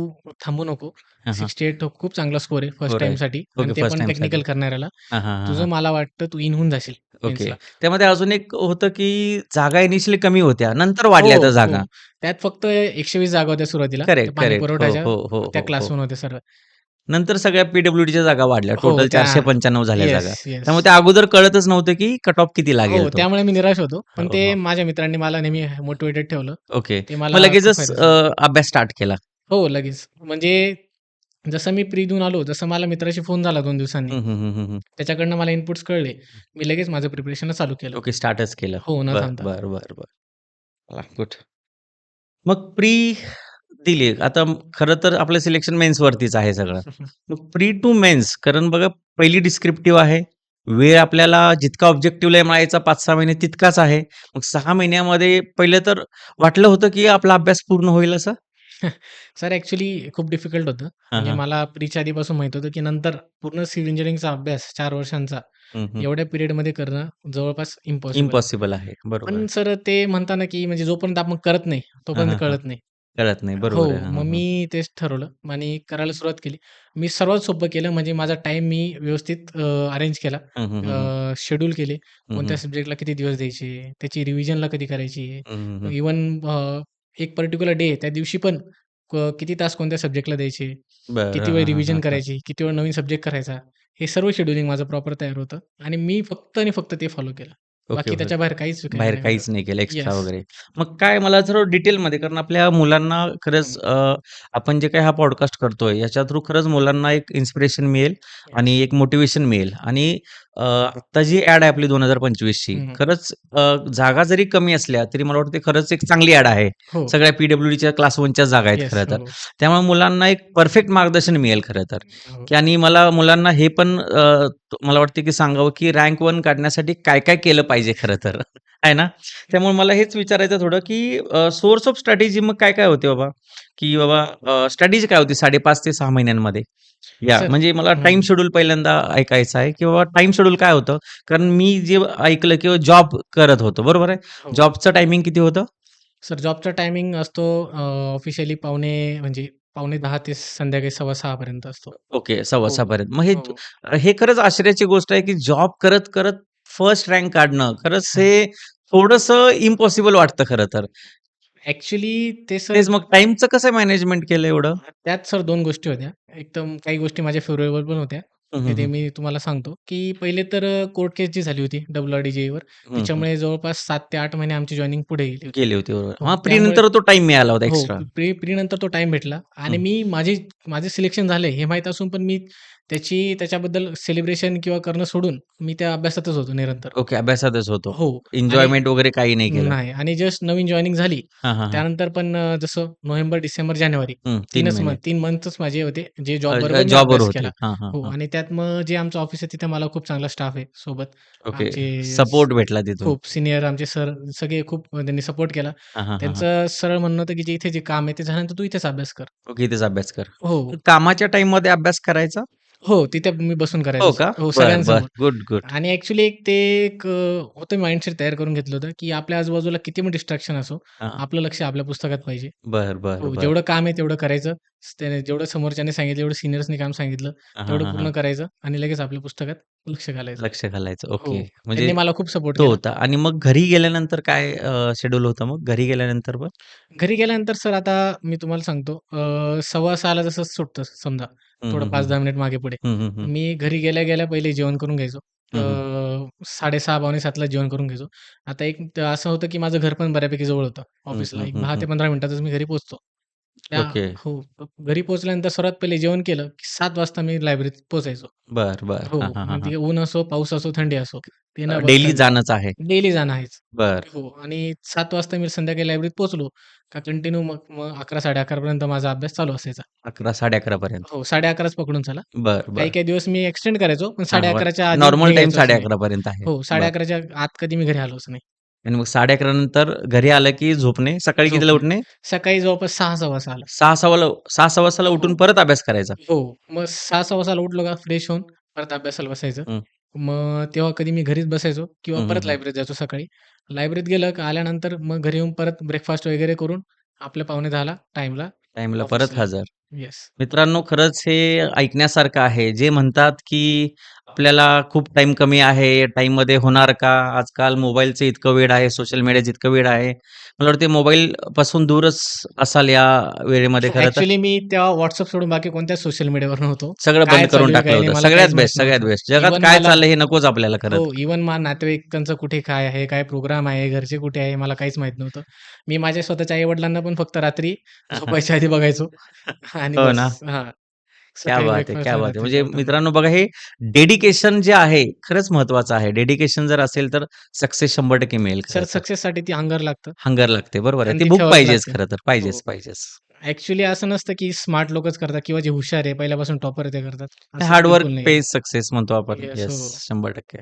[SPEAKER 2] थांबू नको.
[SPEAKER 1] हां, हां.
[SPEAKER 2] 68 खूप चांगला स्कोर आहे फर्स्ट
[SPEAKER 1] ओके,
[SPEAKER 2] आणि ते पण. टेक्निकल करणाऱ्याला.
[SPEAKER 1] हां, हां, हां,
[SPEAKER 2] तुझं
[SPEAKER 1] हां.
[SPEAKER 2] मला वाटतं तू इन होऊन जाशील
[SPEAKER 1] ओके.
[SPEAKER 2] मेन्सला."
[SPEAKER 1] त्यामध्ये अजून एक होतं की जागा इनिशियली कमी होत्या. नंतर वाढल्या
[SPEAKER 2] हो,
[SPEAKER 1] त्या
[SPEAKER 2] हो.
[SPEAKER 1] जागा.
[SPEAKER 2] त्यात फक्त 120 जागा होत्या सुरुवातीला. पाणी
[SPEAKER 1] करेक्ट. हो,
[SPEAKER 2] पुरवठ्याच्या.
[SPEAKER 1] हो, हो,
[SPEAKER 2] त्या
[SPEAKER 1] हो,
[SPEAKER 2] क्लास
[SPEAKER 1] हो.
[SPEAKER 2] 1 होत्या सर्व.
[SPEAKER 1] नंतर सगळ्या पी-डब्ल्यू-डीच्या जागा वाढल्या.
[SPEAKER 2] हो,
[SPEAKER 1] टोटल
[SPEAKER 2] त्या
[SPEAKER 1] 495 झाल्या
[SPEAKER 2] येस,
[SPEAKER 1] जागा. त्यामुळे त्या अगोदर कळतच नव्हतं की कट ऑफ किती लागेल
[SPEAKER 2] हो,
[SPEAKER 1] तो.
[SPEAKER 2] त्यामुळे मी निराश होतो. पण
[SPEAKER 1] हो,
[SPEAKER 2] ते
[SPEAKER 1] हो.
[SPEAKER 2] माझ्या मित्रांनी मला नेहमी मोटिव्हेटेड ठेवलं.
[SPEAKER 1] ओके.
[SPEAKER 2] ते
[SPEAKER 1] मग
[SPEAKER 2] मला खूप
[SPEAKER 1] लगेचच
[SPEAKER 2] फायदा
[SPEAKER 1] अ,
[SPEAKER 2] झाला.
[SPEAKER 1] अभ्यास स्टार्ट केला.
[SPEAKER 2] हो, लगेच. म्हणजे जसं मी प्री देऊन आलो, जसं मला मित्राशी फोन झाला 2 दिवसांनी.
[SPEAKER 1] हं, हं, हं, हं, हं.
[SPEAKER 2] त्याच्याकडनं मला इनपुट्स कळले. मी लगेच माझं प्रिपरेशनला चालू केलं.
[SPEAKER 1] ओके, स्टार्टच केलं.
[SPEAKER 2] हो, न
[SPEAKER 1] बरं,
[SPEAKER 2] थांबता.
[SPEAKER 1] बरं, बरं, गुड. मग प्री दिली. आता खरं तर आपलं सिलेक्शन मेन्सवरतीच आहे सगळं. [LAUGHS] मग प्री टू मेन्स कारण बघा पहिली डिस्क्रिप्टिव्ह आहे. वेळ आपल्याला जितका ऑब्जेक्टिव्हला मिळायचा 5-6 महिने तितकाच आहे. मग 6 महिन्यामध्ये पहिलं तर वाटलं होतं की आपला अभ्यास पूर्ण होईल असं? [LAUGHS]
[SPEAKER 2] सर ॲक्चुअली खूप डिफिकल्ट होतं. म्हणजे. मला प्रीच्या आधीपासून माहीत होतं, की नंतर पूर्ण सिव्हिल इंजिनिअरिंगचा अभ्यास 4 वर्षांचा. एवढ्या पिरियडमध्ये करणं जवळपास इम्पॉसिबल आहे.
[SPEAKER 1] इम्पॉसिबल आहे. बरोबर
[SPEAKER 2] पण. सर ते म्हणता ना, की म्हणजे जोपर्यंत आपण करत नाही, तोपर्यंत. कळत नाही.
[SPEAKER 1] कळत नाही.
[SPEAKER 2] हो,
[SPEAKER 1] बरोबर आहे. हां,
[SPEAKER 2] मग
[SPEAKER 1] हां, हां.
[SPEAKER 2] मी तेच ठरवलं आणि करायला सुरुवात केली. मी सर्वात सोपं केलं म्हणजे माझा टाईम मी व्यवस्थित अ, अरेंज केला.
[SPEAKER 1] हं, हं, हं, हं.
[SPEAKER 2] अ, शेड्यूल केले.
[SPEAKER 1] हं,
[SPEAKER 2] कोणत्या
[SPEAKER 1] हं.
[SPEAKER 2] सब्जेक्टला किती दिवस द्यायचे, त्याची रिव्हिजनला कधी करायची.
[SPEAKER 1] हं, हं, हं.
[SPEAKER 2] इव्हन अ, एक पर्टिक्युलर डे त्या दिवशी पण क किती तास कोणत्या सब्जेक्टला द्यायचे,
[SPEAKER 1] बरं.
[SPEAKER 2] किती
[SPEAKER 1] हां,
[SPEAKER 2] वेळ
[SPEAKER 1] हां, हां,
[SPEAKER 2] रिव्हिजन
[SPEAKER 1] हां.
[SPEAKER 2] करायची, किती वेळ नवीन सब्जेक्ट करायचा. हे सर्व शेड्यूलिंग माझं प्रॉपर तयार होतं आणि मी फक्त आणि फक्त ते फॉलो केलं.
[SPEAKER 1] ओके,
[SPEAKER 2] बाकी
[SPEAKER 1] ओके.
[SPEAKER 2] त्याच्या बाहेर काहीच काही
[SPEAKER 1] बाहेर
[SPEAKER 2] नाही
[SPEAKER 1] काहीच. नाही केलं एक्स्ट्रा
[SPEAKER 2] येस.
[SPEAKER 1] वगैरे. मग काय मला थोडं डिटेलमध्ये कारण आपल्या मुलांना खरंच. अ, आपण जे काही हा पॉडकास्ट करतोय याच्या थ्रू खरंच मुलांना एक इन्स्पिरेशन मिळेल
[SPEAKER 2] येस.
[SPEAKER 1] आणि एक मोटिव्हेशन मिळेल आणि अ, आत्ता जी ॲड आहे आपली 2025 ची
[SPEAKER 2] हं, हं.
[SPEAKER 1] खरंच अ, जागा जरी कमी असल्या तरी मला वाटतं खरंच एक चांगली ॲड आहे.
[SPEAKER 2] हो.
[SPEAKER 1] सगळ्या पी-डब्ल्यू-डीच्या क्लास 1च्याच जागा आहेत
[SPEAKER 2] येस.
[SPEAKER 1] खरं तर.
[SPEAKER 2] हो.
[SPEAKER 1] त्यामुळे मुलांना एक परफेक्ट मार्गदर्शन मिळेल खरं तर.
[SPEAKER 2] हो.
[SPEAKER 1] की आणि मला मुलांना हे पण मला वाटतं की सांगावं की रँक 1 काढण्यासाठी काय-काय केलं पाहिजे खरं तर. [LAUGHS] आहे ना? त्यामुळे मला हेच विचारायचं थोडं की सोर्स ऑफ स्ट्रॅटेजी मग काय-काय होते बाबा? की बाबा स्ट्रॅटेजी काय होती 5.5 ते 6 महिन्यांमध्ये? या म्हणजे मला
[SPEAKER 2] हं.
[SPEAKER 1] टाईम शेड्यूल पहिल्यांदा ऐकायचं आहे की बाबा टाईम शेड्यूल काय होतं? कारण मी जे ऐकलं किंवा जॉब करत होतो. बरोबर आहे?
[SPEAKER 2] हो.
[SPEAKER 1] जॉबचं टायमिंग किती होतं?
[SPEAKER 2] सर जॉबचा टायमिंग असतो ऑफिशियली पावणे म्हणजे पावणे 10 ते संध्याकाळी 5:15 पर्यंत असतो.
[SPEAKER 1] ओके.
[SPEAKER 2] हो.
[SPEAKER 1] 6:15 पर्यंत. मग हे
[SPEAKER 2] हो.
[SPEAKER 1] हे खरंच आश्चर्याची गोष्ट आहे की जॉब करत-करत फर्स्ट रँक काढणं खरंच
[SPEAKER 2] हं.
[SPEAKER 1] हे थोडंसं इम्पॉसिबल वाटतं खरं तर.
[SPEAKER 2] ॲक्चुअली ते सर
[SPEAKER 1] तेच मग टाईमचं कसं मॅनेजमेंट केलं एवढं?
[SPEAKER 2] त्यात सर 2 गोष्टी होत्या. एकदम काही गोष्टी माझ्या फेव्हरेबल पण होत्या.
[SPEAKER 1] हं,
[SPEAKER 2] ते
[SPEAKER 1] हं,
[SPEAKER 2] ते
[SPEAKER 1] हं.
[SPEAKER 2] मी तुम्हाला सांगतो, की पहिले तर अ, कोर्ट केस जी झाली होती डब्ल्यू-आर-डी-जे-ईवर
[SPEAKER 1] हं, हं.
[SPEAKER 2] त्याच्यामुळे जवळपास 7 ते 8 महिने आमची जॉइनिंग पुढे गेली होती.
[SPEAKER 1] गेली होती बरोबर.
[SPEAKER 2] हो.
[SPEAKER 1] हां, प्री
[SPEAKER 2] त्यामुळे
[SPEAKER 1] नंतर तो टाईम मिळाला होता
[SPEAKER 2] हो.
[SPEAKER 1] एक्स्ट्रा.
[SPEAKER 2] प्री प्री नंतर तो टाईम भेटला आणि
[SPEAKER 1] हं.
[SPEAKER 2] मी माझी माझे सिलेक्शन झालंय हे माहीत असून पण मी त्याची त्याच्याबद्दल सेलिब्रेशन किंवा करणं सोडून मी त्या अभ्यासातच होतो निरंतर.
[SPEAKER 1] ओके. अभ्यासातच होतो.
[SPEAKER 2] हो. आणि
[SPEAKER 1] एन्जॉयमेंट वगैरे काही नाही केलं.
[SPEAKER 2] नाही आणि जस्ट नवीन जॉइनिंग झाली.
[SPEAKER 1] हां, हां, हां.
[SPEAKER 2] त्यानंतर पण अ, जसं नोव्हेंबर, डिसेंबर, जानेवारी
[SPEAKER 1] हं. 3
[SPEAKER 2] 3च
[SPEAKER 1] महिने.
[SPEAKER 2] मंथ 3 मंथच माझे होते जे
[SPEAKER 1] अ,
[SPEAKER 2] जॉबबरोबर मी
[SPEAKER 1] जॉबवर
[SPEAKER 2] अभ्यास
[SPEAKER 1] होते.
[SPEAKER 2] केला.
[SPEAKER 1] हां, हां,
[SPEAKER 2] हो
[SPEAKER 1] हां.
[SPEAKER 2] आणि त्यात मग जे आमचं ऑफिस आहे तिथे मला खूप चांगला स्टाफ आहे सोबत.
[SPEAKER 1] ओके.
[SPEAKER 2] आमचे
[SPEAKER 1] सपोर्ट भेटला तिथून.
[SPEAKER 2] खूप सीनियर आमचे सर सगळे खूप त्यांनी सपोर्ट केला.
[SPEAKER 1] हां, हां, हां, हां.
[SPEAKER 2] त्यांचं सरळ म्हणणं होतं, की जे इथे जे काम आहे ते झाल्यानंतर तू इथेच अभ्यास कर.
[SPEAKER 1] ओके. इथेच अभ्यास कर.
[SPEAKER 2] हो.
[SPEAKER 1] कामाच्या टाईममध्ये अभ्यास करायचा?
[SPEAKER 2] हो. तिथे मी बसून करायचो
[SPEAKER 1] हो. का?
[SPEAKER 2] हो,
[SPEAKER 1] बरं,
[SPEAKER 2] सगळ्यांसमोर.
[SPEAKER 1] Good, good.
[SPEAKER 2] आणि ॲक्चुअली एक ते एक अ, होतं माइंडसेट तयार करून घेतलं होतं, की आपल्या आजूबाजूला किती पण डिस्ट्रॅक्शन असो,
[SPEAKER 1] हां.
[SPEAKER 2] आपलं लक्ष आपल्या पुस्तकात पाहिजे.
[SPEAKER 1] बरं, बरं,
[SPEAKER 2] हो.
[SPEAKER 1] बरं.
[SPEAKER 2] जेवढं काम आहे तेवढं करायचं. त्याने जेवढं समोरच्याने सांगितलं, जेवढं सीनियर्सनी काम सांगितलं,
[SPEAKER 1] हां, हां,
[SPEAKER 2] तेवढं
[SPEAKER 1] हां,
[SPEAKER 2] पूर्ण
[SPEAKER 1] हां.
[SPEAKER 2] करायचं आणि लगेच आपल्या पुस्तकात लक्ष घालायचं.
[SPEAKER 1] लक्ष घालायचं.
[SPEAKER 2] हो.
[SPEAKER 1] ओके. म्हणजे
[SPEAKER 2] त्यांनी मला खूप सपोर्ट
[SPEAKER 1] तो
[SPEAKER 2] केला.
[SPEAKER 1] होता आणि मग घरी गेल्यानंतर काय अ, शेड्यूल होतं मग? घरी गेल्यानंतर पण?
[SPEAKER 2] घरी गेल्यानंतर सर आता मी तुम्हाला सांगतो अ, 6:15ला जसं सुटतं समजा, थोडं
[SPEAKER 1] हं, हं.
[SPEAKER 2] 5-10 मिनिट मागे-पुढे.
[SPEAKER 1] हं, हं.
[SPEAKER 2] मी घरी गेल्या-गेल्या पहिले जेवण करून घ्यायचो.
[SPEAKER 1] हं, हं.
[SPEAKER 2] 6:30 पावणे 7ला जेवण करून घ्यायचो. आता एक असं होतं, की माझं घर पण बऱ्यापैकी जवळ होतं ऑफिसला. एक
[SPEAKER 1] हं,
[SPEAKER 2] 10 ते. 15 मिनिटातच मी घरी पोहोचतो. त्या
[SPEAKER 1] ओके.
[SPEAKER 2] हो. घरी पोहोचल्यानंतर सर्वात पहिले जेवण केलं, की 7 वाजता मी लायब्ररीत पोहोचायचो.
[SPEAKER 1] बरं, बरं.
[SPEAKER 2] हो.
[SPEAKER 1] हां, हां, हां,
[SPEAKER 2] मग
[SPEAKER 1] हां.
[SPEAKER 2] ते ऊन असो, पाऊस असो, थंडी असो, ते
[SPEAKER 1] अ,
[SPEAKER 2] न
[SPEAKER 1] डेली
[SPEAKER 2] बघता
[SPEAKER 1] जाणंच आहे.
[SPEAKER 2] डेली जाणं आहेच.
[SPEAKER 1] बरं.
[SPEAKER 2] हो आणि 7 वाजता मी संध्याकाळी लायब्ररीत पोहोचलो, का कंटिन्यू मग मग 11-11:30 पर्यंत माझा अभ्यास चालू असायचा.
[SPEAKER 1] 11-11:30 पर्यंत.
[SPEAKER 2] हो. 11:30च पकडून चला.
[SPEAKER 1] बरं, बरं.
[SPEAKER 2] काही-काही दिवस मी एक्सटेंड करायचो, पण
[SPEAKER 1] हां.
[SPEAKER 2] 11:30च्या आधी
[SPEAKER 1] नॉर्मल
[SPEAKER 2] घरी
[SPEAKER 1] टाईम
[SPEAKER 2] यायचोच नाही.
[SPEAKER 1] 11:30 पर्यंत आहे.
[SPEAKER 2] हो.
[SPEAKER 1] बरं.
[SPEAKER 2] 11:30च्या आत कधी मी घरी आलोच नाही.
[SPEAKER 1] आणि मग 11:30 नंतर घरी आलं की झोपणे. सकाळी कितीला
[SPEAKER 2] झोपणे.
[SPEAKER 1] उठणे?
[SPEAKER 2] सकाळी जवळपास 6:00-6:15ला.
[SPEAKER 1] 6:15ला 6:15ला उठून
[SPEAKER 2] हो.
[SPEAKER 1] परत अभ्यास करायचा?
[SPEAKER 2] हो. मग 6:00-6:15ला उठलो का फ्रेश होऊन परत अभ्यासाला बसायचं. मग तेव्हा कधी मी घरीच बसायचो किंवा
[SPEAKER 1] हं, हं,
[SPEAKER 2] परत
[SPEAKER 1] हं.
[SPEAKER 2] लायब्ररीत जायचो सकाळी. लायब्ररीत गेलं का आल्यानंतर मग घरी येऊन परत ब्रेकफास्ट वगैरे करून आपल्या पावणे 10ला टाईमला
[SPEAKER 1] टाईमला परत. हजर.
[SPEAKER 2] येस.
[SPEAKER 1] मित्रांनो खरंच हे ऐकण्यासारखं आहे. जे म्हणतात की आपल्याला खूप टाईम कमी आहे, टाईममध्ये होणार का? आजकाल मोबाईलचं इतकं वेड आहे, सोशल मीडियाचं इतकं वेड आहे. मला वाटते मोबाईलपासून दूरच असाल या वेळेमध्ये खरं तर.
[SPEAKER 2] ॲक्चुअली मी तेव्हा WhatsApp सोडून बाकी कोणत्याच सोशल मीडियावर नव्हतो.
[SPEAKER 1] सगळं
[SPEAKER 2] काय
[SPEAKER 1] बंद
[SPEAKER 2] चालू
[SPEAKER 1] करून
[SPEAKER 2] आहे,
[SPEAKER 1] टाकलं
[SPEAKER 2] काय नाही
[SPEAKER 1] होतं.
[SPEAKER 2] मला
[SPEAKER 1] सगळ्यात
[SPEAKER 2] काहीच माहीत
[SPEAKER 1] बेस्ट, सगळ्यात
[SPEAKER 2] नव्हतं.
[SPEAKER 1] बेस्ट. जगात काय
[SPEAKER 2] मला
[SPEAKER 1] चाललंय हे नकोच आपल्याला खरं
[SPEAKER 2] हो. इव्हन माझ्या नातेवाईकांचं कुठे काय आहे, काय प्रोग्राम आहे, घरचे कुठे आहे, मला काहीच माहीत नव्हतं. मी माझ्या स्वतःच्या आई-वडिलांना पण फक्त रात्री [LAUGHS] झोपायच्या आधी बघायचो आणि
[SPEAKER 1] हो
[SPEAKER 2] बस. हां.
[SPEAKER 1] क्या बात है!
[SPEAKER 2] ब्रेकफास्ट
[SPEAKER 1] क्या बात है!
[SPEAKER 2] रात्री
[SPEAKER 1] म्हणजे. मित्रांनो बघा हे डेडिकेशन जे आहे खरंच महत्वाचं आहे. डेडिकेशन जर असेल तर सक्सेस 100% मिळेल
[SPEAKER 2] सर
[SPEAKER 1] खरं तर.
[SPEAKER 2] सक्सेससाठी ती हंगर लागतं.
[SPEAKER 1] हंगर लागते. बरोबर आहे.
[SPEAKER 2] आणि
[SPEAKER 1] ती
[SPEAKER 2] ती
[SPEAKER 1] भूक
[SPEAKER 2] ठेवावीच
[SPEAKER 1] पाहिजेच
[SPEAKER 2] लागते.
[SPEAKER 1] खरं तर.
[SPEAKER 2] हो.
[SPEAKER 1] पाहिजेच, पाहिजेच.
[SPEAKER 2] ॲक्चुअली असं नसतं की स्मार्ट लोकच करतात किंवा जे हुशार आहे पहिल्यापासून टॉपर आहे ते करतात. असं
[SPEAKER 1] हार्ड वर्क
[SPEAKER 2] बिलकुल नाही.
[SPEAKER 1] पेज सक्सेस म्हणतो आपण.
[SPEAKER 2] येस. हो.
[SPEAKER 1] 100%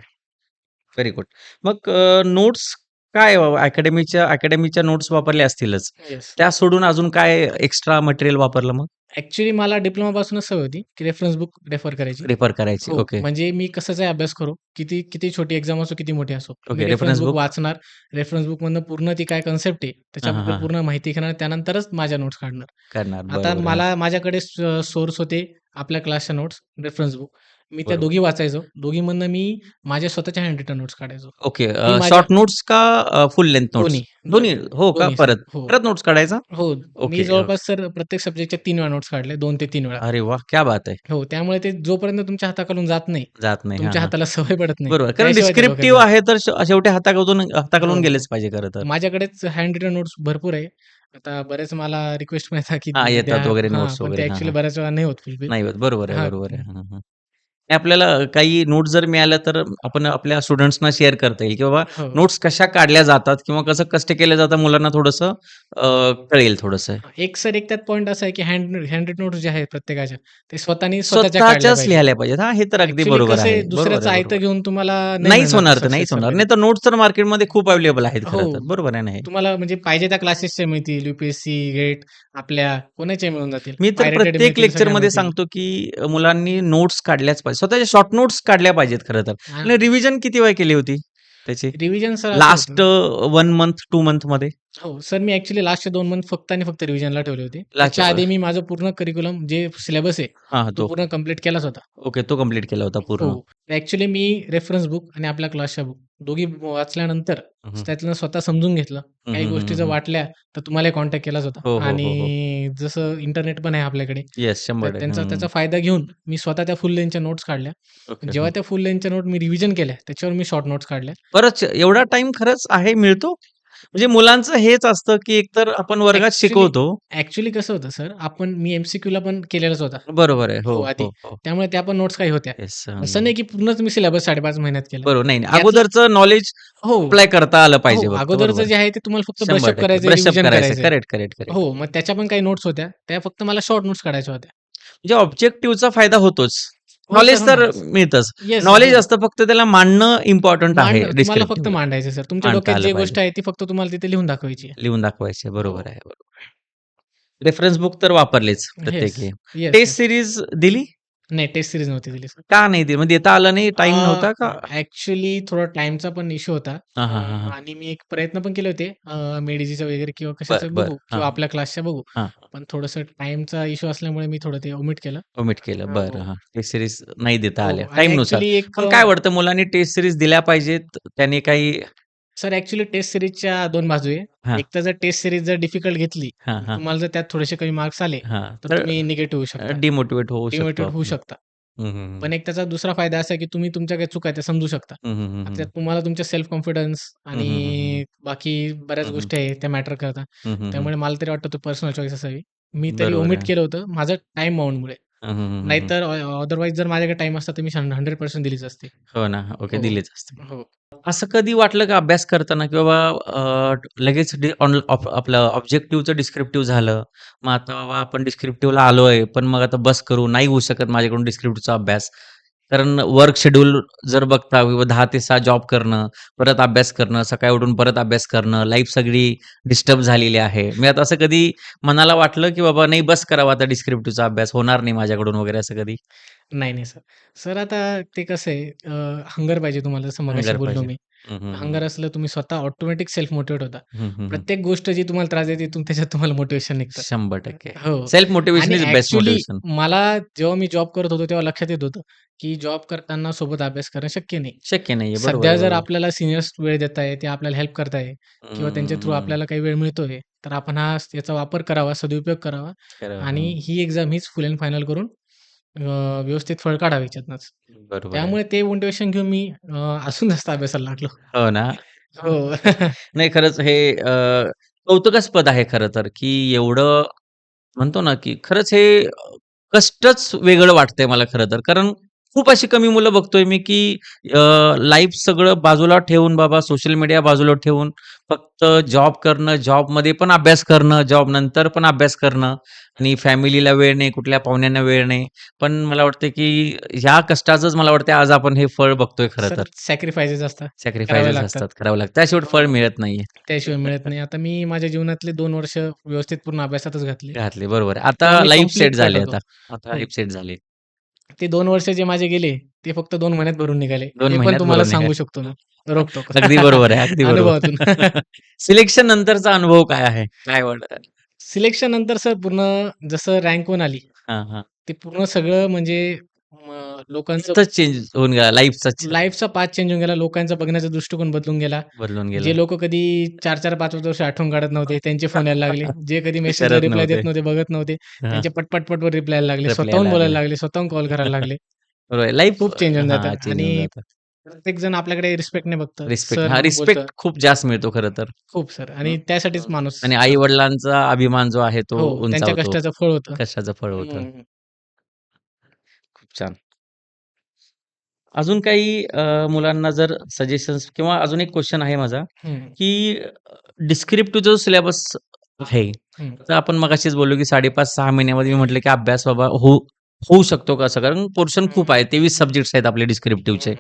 [SPEAKER 1] व्हेरी गुड. मग नोट्स काय अकॅडमीच्या अकॅडमीच्या नोट्स वापरल्या असतीलच.
[SPEAKER 2] येस.
[SPEAKER 1] त्या सोडून अजून काय एक्स्ट्रा मटेरियल वापरलं मग?
[SPEAKER 2] ॲक्चुअली मला डिप्लोमापासूनच सवय होती की रेफरन्स बुक रेफर करायची.
[SPEAKER 1] रेफर करायची.
[SPEAKER 2] हो.
[SPEAKER 1] ओके.
[SPEAKER 2] म्हणजे मी कसाचाही अभ्यास करू, किती किती छोटी एक्झाम असो, किती मोठी असो. मी. रेफरन्स बुक
[SPEAKER 1] बुक
[SPEAKER 2] वाचणार. रेफरन्स बुकमधनं पूर्ण ती काय कन्सेप्ट आहे,
[SPEAKER 1] हां, हां,
[SPEAKER 2] त्याच्याबद्दल
[SPEAKER 1] हां.
[SPEAKER 2] पूर्ण माहिती घेणार. त्यानंतरच माझ्या नोट्स काढणार.
[SPEAKER 1] करणार.
[SPEAKER 2] आता
[SPEAKER 1] बरोबर. हां.
[SPEAKER 2] मला माझ्याकडे सोर्स होते आपल्या क्लासच्या नोट्स, रेफरन्स बुक. मी त्या
[SPEAKER 1] बरोबर.
[SPEAKER 2] दोघी वाचायचो. दोघीमधनं मी माझ्या स्वतःच्या हँड रिटन नोट्स काढायचो.
[SPEAKER 1] ओके.
[SPEAKER 2] मी
[SPEAKER 1] अ,
[SPEAKER 2] माझ्या
[SPEAKER 1] शॉर्ट नोट्स का फुल लेंथ नोट्स?
[SPEAKER 2] दोन्ही.
[SPEAKER 1] दोन्ही. हो का?
[SPEAKER 2] दोन्ही सर.
[SPEAKER 1] परत.
[SPEAKER 2] हो.
[SPEAKER 1] परत नोट्स काढायचा?
[SPEAKER 2] हो.
[SPEAKER 1] ओके.
[SPEAKER 2] मी
[SPEAKER 1] अ
[SPEAKER 2] जवळपास सर प्रत्येक सब्जेक्टच्या 3 वेळा नोट्स काढल्या. 2 ते 3 वेळा.
[SPEAKER 1] अरे वाह! क्या बात है!
[SPEAKER 2] हो. त्यामुळे ते जोपर्यंत तुमच्या हाताखालून जात नाही,
[SPEAKER 1] जात नाही. हां,
[SPEAKER 2] तुमच्या
[SPEAKER 1] हां.
[SPEAKER 2] हाताला सवय पडत नाही.
[SPEAKER 1] बरोबर. कारण
[SPEAKER 2] त्याशिवाय ते डोक्यात
[SPEAKER 1] डिस्क्रिप्टिव्ह आहे तर श शेवटी हाताखालून हाताखालून
[SPEAKER 2] हो.
[SPEAKER 1] गेलेच पाहिजे खरं तर.
[SPEAKER 2] माझ्याकडेच हँड रिटन नोट्स भरपूर आहे. आता बरेच मला रिक्वेस्ट येतात की
[SPEAKER 1] हां, येतात वगैरे
[SPEAKER 2] हां,
[SPEAKER 1] नोट्स
[SPEAKER 2] पण ते
[SPEAKER 1] वगैरे. हां, हां.
[SPEAKER 2] बऱ्याच वेळा नाही होत फुलफिल.
[SPEAKER 1] नाही होत. बरोबर आहे,
[SPEAKER 2] हां.
[SPEAKER 1] बरोबर आहे. हां, हां. आपल्याला काही नोट्स जर मिळाल्या तर आपण आपल्या स्टुडंट्सना शेअर करता येईल, की बाबा
[SPEAKER 2] हो.
[SPEAKER 1] नोट्स कशा काढल्या जातात किंवा कसं कष्ट केलं जातं मुलांना थोडंसं कळेल थोडंसं.
[SPEAKER 2] एक सर एक त्यात पॉइंट असा आहे की हँड हँड रिटन नोट्स जे आहेत प्रत्येकाच्या, ते स्वतःनी
[SPEAKER 1] स्वतःच्याच. लिहायला पाहिजेत. हां, हे तर अगदी बरोबर आहे.
[SPEAKER 2] दुसऱ्याचं आयतं. घेऊन तुम्हाला नाही
[SPEAKER 1] नाहीच होणार तर नाहीच होणार. नाही तर नोट्स तर मार्केटमध्ये खूप अवेलेबल आहेत
[SPEAKER 2] हो.
[SPEAKER 1] बरोबर आहे ना हे?
[SPEAKER 2] तुम्हाला म्हणजे पाहिजे त्या क्लासेसच्या मिळतील. यू-पी-एस-सी, गेट आपल्या कोणाच्याही मिळून जातील.
[SPEAKER 1] मी तर प्रत्येक लेक्चरमध्ये. सांगतो, की मुलांनी नोट्स काढल्याच पाहिजेत. स्वतःच्या शॉर्ट नोट्स काढल्या पाहिजेत खरं तर. आणि रिव्हिजन किती वेळा केली होती त्याची?
[SPEAKER 2] रिव्हिजन सर
[SPEAKER 1] लास्ट
[SPEAKER 2] होतं
[SPEAKER 1] अ, 1 मंथ, 2 मंथमध्ये?
[SPEAKER 2] हो. सर मी ॲक्चुअली लास्टचे 2 मंथ फक्त आणि फक्त रिव्हिजनला ठेवले होते. त्याच्या आधी मी माझं पूर्ण करिक्युलम जे सिलेबस आहे,
[SPEAKER 1] हां, हां.
[SPEAKER 2] तो
[SPEAKER 1] तो.
[SPEAKER 2] पूर्ण कंप्लीट केलाच होता.
[SPEAKER 1] ओके. तो कंप्लीट केला होता पूर्ण.
[SPEAKER 2] हो. ॲक्चुअली मी रेफरन्स बुक आणि आपल्या क्लासच्या बुक दोघी वाचल्यानंतर
[SPEAKER 1] हं, हं.
[SPEAKER 2] त्यातलं स्वतः समजून घेतलं.
[SPEAKER 1] हं,
[SPEAKER 2] काही
[SPEAKER 1] हं,
[SPEAKER 2] गोष्टी
[SPEAKER 1] हं,
[SPEAKER 2] जर
[SPEAKER 1] हं.
[SPEAKER 2] वाटल्या तर तुम्हालाही कॉन्टॅक्ट केलाच होता.
[SPEAKER 1] हो, हो, हो, हो.
[SPEAKER 2] आणि जसं इंटरनेट पण आहे आपल्याकडे.
[SPEAKER 1] येस,
[SPEAKER 2] तर
[SPEAKER 1] 100%
[SPEAKER 2] त्यांचा
[SPEAKER 1] हं.
[SPEAKER 2] त्याचा फायदा घेऊन मी स्वतः त्या फुल लेंथच्या नोट्स काढल्या.
[SPEAKER 1] ओके.
[SPEAKER 2] जेव्हा
[SPEAKER 1] हं.
[SPEAKER 2] त्या फुल लेंथच्या नोट मी रिव्हिजन केल्या, त्याच्यावर मी शॉर्ट नोट्स काढल्या.
[SPEAKER 1] बरंच एवढा टाईम खरंच आहे मिळतो? म्हणजे मुलांचं हेच असतं, की एकतर आपण वर्गात शिकवतो
[SPEAKER 2] ॲक्चुअली कसं होतं सर, आपण मी एम-सी-क्यूला पण केलेलाच होता.
[SPEAKER 1] बरोबर आहे. हो,
[SPEAKER 2] हो, आधी.
[SPEAKER 1] हो, हो.
[SPEAKER 2] त्यामुळे त्या पण नोट्स काही होत्या. असं. नाही की पूर्णच मी सिलेबस 5.5 महिन्यात केला.
[SPEAKER 1] बरोबर. नाही, नाही.
[SPEAKER 2] यातलं
[SPEAKER 1] अगोदरचं नॉलेज
[SPEAKER 2] हो.
[SPEAKER 1] अप्लाय करता आलं पाहिजे
[SPEAKER 2] हो.
[SPEAKER 1] फक्त.
[SPEAKER 2] अगोदरचं
[SPEAKER 1] बरोबर.
[SPEAKER 2] जे आहे ते तुम्हाला फक्त ब्रशअप
[SPEAKER 1] 100%
[SPEAKER 2] करायचंय,
[SPEAKER 1] ब्रशअप
[SPEAKER 2] रिव्हिजन
[SPEAKER 1] करायचं.
[SPEAKER 2] करायचंय.
[SPEAKER 1] Correct, correct, correct.
[SPEAKER 2] हो. मग त्याच्या पण काही नोट्स होत्या. त्या फक्त मला शॉर्ट नोट्स काढायच्या होत्या.
[SPEAKER 1] म्हणजे ऑब्जेक्टिव्हचा फायदा होतोच. नॉलेज तर. मिळतंच. नॉलेज. असतं फक्त त्याला मांडणं इम्पोर्टंट आहे
[SPEAKER 2] तुम्हाला फक्त. मांडायचं सर. तुमच्या
[SPEAKER 1] मांडता
[SPEAKER 2] डोक्यात
[SPEAKER 1] आलं
[SPEAKER 2] जी गोष्ट
[SPEAKER 1] पाहिजे.
[SPEAKER 2] आहे ती फक्त तुम्हाला तिथे लिहून दाखवायची.
[SPEAKER 1] लिहून दाखवायचे. बरोबर
[SPEAKER 2] हो.
[SPEAKER 1] आहे, बरोबर. रेफरन्स बुक तर वापरलेच. प्रत्येकी. टेस्ट. सीरीज दिली?
[SPEAKER 2] नाही टेस्ट सीरीज नव्हती दिली सर.
[SPEAKER 1] का नाही दिली? मग देता आलं नाही? टाईम
[SPEAKER 2] अ,
[SPEAKER 1] नव्हता का?
[SPEAKER 2] ॲक्चुअली थोडा टाईमचा पण इश्यू होता.
[SPEAKER 1] हां, हां, हां, हां.
[SPEAKER 2] आणि मी एक प्रयत्न पण केले होते. अ, मेडिसीचं वगैरे किंवा
[SPEAKER 1] बरं,
[SPEAKER 2] कशाचं
[SPEAKER 1] बरं.
[SPEAKER 2] बघू
[SPEAKER 1] हां,
[SPEAKER 2] किंवा आपल्या क्लासच्या बघू.
[SPEAKER 1] हां.
[SPEAKER 2] पण थोडंसं टाईमचा इश्यू असल्यामुळे मी थोडं ते ओमिट केलं.
[SPEAKER 1] ओमिट केलं. बरं.
[SPEAKER 2] हो.
[SPEAKER 1] हां. टेस्ट सीरीज नाही देता
[SPEAKER 2] हो.
[SPEAKER 1] आल्या
[SPEAKER 2] आणि एक
[SPEAKER 1] पण काय वाटतं मुलांनी टेस्ट सीरीज दिल्या पाहिजेत? त्याने काही
[SPEAKER 2] सर ॲक्चुअली टेस्ट सीरीजच्या 2 बाजू आहे.
[SPEAKER 1] हां.
[SPEAKER 2] एक तर जर टेस्ट सीरीज जर डिफिकल्ट घेतली,
[SPEAKER 1] हां, हां.
[SPEAKER 2] तुम्हाला जर त्यात थोडेसे कमी मार्क्स आले,
[SPEAKER 1] हां.
[SPEAKER 2] तर
[SPEAKER 1] तर
[SPEAKER 2] तुम्ही निगेटिव्ह होऊ शकता.
[SPEAKER 1] डिमोटिव्हेट होऊ शकतो
[SPEAKER 2] होऊ. शकता. पण. एक त्याचा दुसरा फायदा असा आहे की तुम्ही तुमच्या काही चुका आहेत त्या समजू शकता. त्यात तुम्हाला तुमच्या सेल्फ कॉन्फिडन्स. आणि बाकी बऱ्याच. गोष्टी आहेत त्या मॅटर करतात. त्यामुळे मला तरी वाटतं तो पर्सनल चॉईस असावी. मी तरी
[SPEAKER 1] बरोबर
[SPEAKER 2] ओमिट
[SPEAKER 1] आहे.
[SPEAKER 2] केलं होतं माझं
[SPEAKER 1] हं, हं.
[SPEAKER 2] नाहीतर अदरवाईज जर माझ्याकडे टाईम असता तर मी 100% दिलीच असती.
[SPEAKER 1] हो ना. ओके.
[SPEAKER 2] हो.
[SPEAKER 1] दिलेच असते.
[SPEAKER 2] हो.
[SPEAKER 1] असं कधी वाटलं का अभ्यास करताना की बाबा अ, लगेच डि ऑन आपलं ऑब्जेक्टिव्हचं डिस्क्रिप्टिव्ह झालं. मग आता बाबा आपण डिस्क्रिप्टिव्हला आलो आहे पण मग आता बस करू. नाही होऊ शकत माझ्याकडून डिस्क्रिप्टिव्हचा अभ्यास. कारण वर्क शेड्यूल जर बघता किंवा दहा ते सहा जॉब करणं, परत अभ्यास करणं, सकाळी उठून परत अभ्यास करणं, लाईफ सगळी डिस्टर्ब झालेली आहे. मी आता असं कधी मनाला वाटलं की बाबा नाही बस करावा आता डिस्क्रिप्टिव्हचा अभ्यास होणार नाही माझ्याकडून वगैरे असं कधी?
[SPEAKER 2] नाही, नाही सर. सर आता ते कसं आहे अ, हंगर पाहिजे तुम्हाला जसं मगाशी
[SPEAKER 1] हंगर
[SPEAKER 2] बोललो
[SPEAKER 1] पाहिजे.
[SPEAKER 2] मी.
[SPEAKER 1] हं, हं, हं.
[SPEAKER 2] हंगर असलं तुम्ही स्वतः ऑटोमॅटिक सेल्फ मोटिव्हेट होता.
[SPEAKER 1] हं, हं, हं.
[SPEAKER 2] प्रत्येक गोष्ट जी तुम्हाला त्रास देते तिथून त्याच्यात तुम्हाला मोटिव्हेशन निघतं.
[SPEAKER 1] 100%
[SPEAKER 2] हो.
[SPEAKER 1] सेल्फ मोटिव्हेशन
[SPEAKER 2] आणि
[SPEAKER 1] इज बेस्ट
[SPEAKER 2] ॲक्चुअली
[SPEAKER 1] मोटिव्हेशन.
[SPEAKER 2] मला जेव्हा मी जॉब करत होतो तेव्हा लक्षात येत होतं, की जॉब करताना सोबत अभ्यास करणं शक्य नाही.
[SPEAKER 1] शक्य नाहीये. बरोबर
[SPEAKER 2] सध्या
[SPEAKER 1] आहे,
[SPEAKER 2] जर
[SPEAKER 1] बरोबर.
[SPEAKER 2] आपल्याला सीनियर्स वेळ देत आहे, ते आपल्याला हेल्प करत आहे किंवा त्यांच्या थ्रू. आपल्याला काही वेळ मिळतोय, तर आपण हा याचा वापर करावा, सदुपयोग करावा
[SPEAKER 1] खरं.
[SPEAKER 2] आणि
[SPEAKER 1] हं.
[SPEAKER 2] ही एक्झाम हीच फुल अँड फायनल करून अ, व्यवस्थित फळ काढावं याच्यातनंच.
[SPEAKER 1] बरोबर आहे.
[SPEAKER 2] त्यामुळे ते मोटिव्हेशन घेऊन मी अ, अजून जास्त अभ्यासाला लागलो.
[SPEAKER 1] हो ना. [LAUGHS]
[SPEAKER 2] हो. [LAUGHS]
[SPEAKER 1] नाही खरंच हे अ, कौतुकास्पद आहे खरं तर, की एवढं म्हणतो ना, की खरंच हे अ, कष्टच वेगळं वाटतंय मला खरं तर. कारण खूप अशी कमी मुलं बघतोय मी, की लाईफ सगळं बाजूला ठेवून बाबा सोशल मीडिया बाजूला ठेवून फक्त जॉब करणं, जॉबमध्ये पण अभ्यास करणं, जॉब नंतर पण अभ्यास करणं आणि फॅमिलीला वेळ नाही, कुठल्या पाहुण्यांना वेळ नाही. पण मला वाटतं, की ह्या कष्टाचंच मला वाटतं आज आपण हे फळ बघतोय खरं तर.
[SPEAKER 2] सॅक्रिफाइसेस असतात. लागतात.
[SPEAKER 1] असतात, करावं लागतं. त्याशिवाय फळ. मिळत नाहीये.
[SPEAKER 2] त्याशिवाय मिळत नाही. आता मी माझ्या जीवनातले 2 वर्ष व्यवस्थित पूर्ण अभ्यासातच घातली.
[SPEAKER 1] घातली बरोबर आता लाईफ सेट झाली. आता. आता. लाईफ सेट झाली.
[SPEAKER 2] ते 2 वर्ष जे माझे गेले, ते फक्त 2 महिन्यात भरून निघाले.
[SPEAKER 1] 2
[SPEAKER 2] हे पण
[SPEAKER 1] महिन्यात
[SPEAKER 2] तुम्हाला
[SPEAKER 1] भरून
[SPEAKER 2] सांगू
[SPEAKER 1] निघाले.
[SPEAKER 2] शकतो मी. रोखतो. [LAUGHS]
[SPEAKER 1] अगदी बरोबर आहे, अगदी बरोबर.
[SPEAKER 2] अनुभवातून. [LAUGHS]
[SPEAKER 1] सिलेक्शन नंतरचा अनुभव काय आहे? काय वाटतं?
[SPEAKER 2] सिलेक्शन नंतर सर पूर्ण जसं रँक 1 आली,
[SPEAKER 1] हां, हां.
[SPEAKER 2] ते पूर्ण सगळं म्हणजे मग लोकांचं
[SPEAKER 1] चेंज होऊन गेला
[SPEAKER 2] लाईफचा पाथ चेंज होऊन गेला. लोकांचा बघण्याचा दृष्टिकोन बदलून गेला.
[SPEAKER 1] बदलून गेला.
[SPEAKER 2] जे लोकं कधी 4-4, 5-5 वर्ष आठवण काढत नव्हते, त्यांचे फोन यायला लागले. [LAUGHS] जे कधी मेसेजला
[SPEAKER 1] करत
[SPEAKER 2] रिप्लाय देत
[SPEAKER 1] नव्हते.
[SPEAKER 2] नव्हते, बघत नव्हते,
[SPEAKER 1] हां.
[SPEAKER 2] त्यांचे पट-पट, पटपट रिप्लाय यायला लागले. स्वतःहून बोलायला
[SPEAKER 1] लागले.
[SPEAKER 2] लागले, स्वतःहून कॉल करायला [LAUGHS] लागले.
[SPEAKER 1] बरोबर. लाईफ
[SPEAKER 2] खूप चेंज होऊन
[SPEAKER 1] हां,
[SPEAKER 2] जातं
[SPEAKER 1] चेंज होऊन
[SPEAKER 2] आणि
[SPEAKER 1] जातं.
[SPEAKER 2] प्रत्येक जण आपल्याकडे रिस्पेक्टने बघतं.
[SPEAKER 1] रिस्पेक्ट
[SPEAKER 2] सर
[SPEAKER 1] हां, रिस्पेक्ट. खूप जास्त मिळतो खरं तर.
[SPEAKER 2] खूप सर आणि त्यासाठीच माणूस
[SPEAKER 1] आणि आई-वडिलांचा अभिमान जो आहे तो
[SPEAKER 2] हो, त्यांच्या
[SPEAKER 1] उंचावतो.
[SPEAKER 2] कष्टाचं फळ होतं.
[SPEAKER 1] कष्टाचं फळ होतं. खूप छान. अजून काही अ, मुलांना जर सजेशन्स किंवा अजून एक क्वेशन आहे माझा. की डिस्क्रिप्टिव्ह जो सिलेबस आहे. तर आपण मगाशीच बोललो, की 5.5-6 महिन्यामध्ये मी म्हटलं, की अभ्यास बाबा होऊ होऊ शकतो का असं? कारण पोर्शन खूप आहे. 23 सब्जेक्ट्स आहेत आपले डिस्क्रिप्टिव्हचे.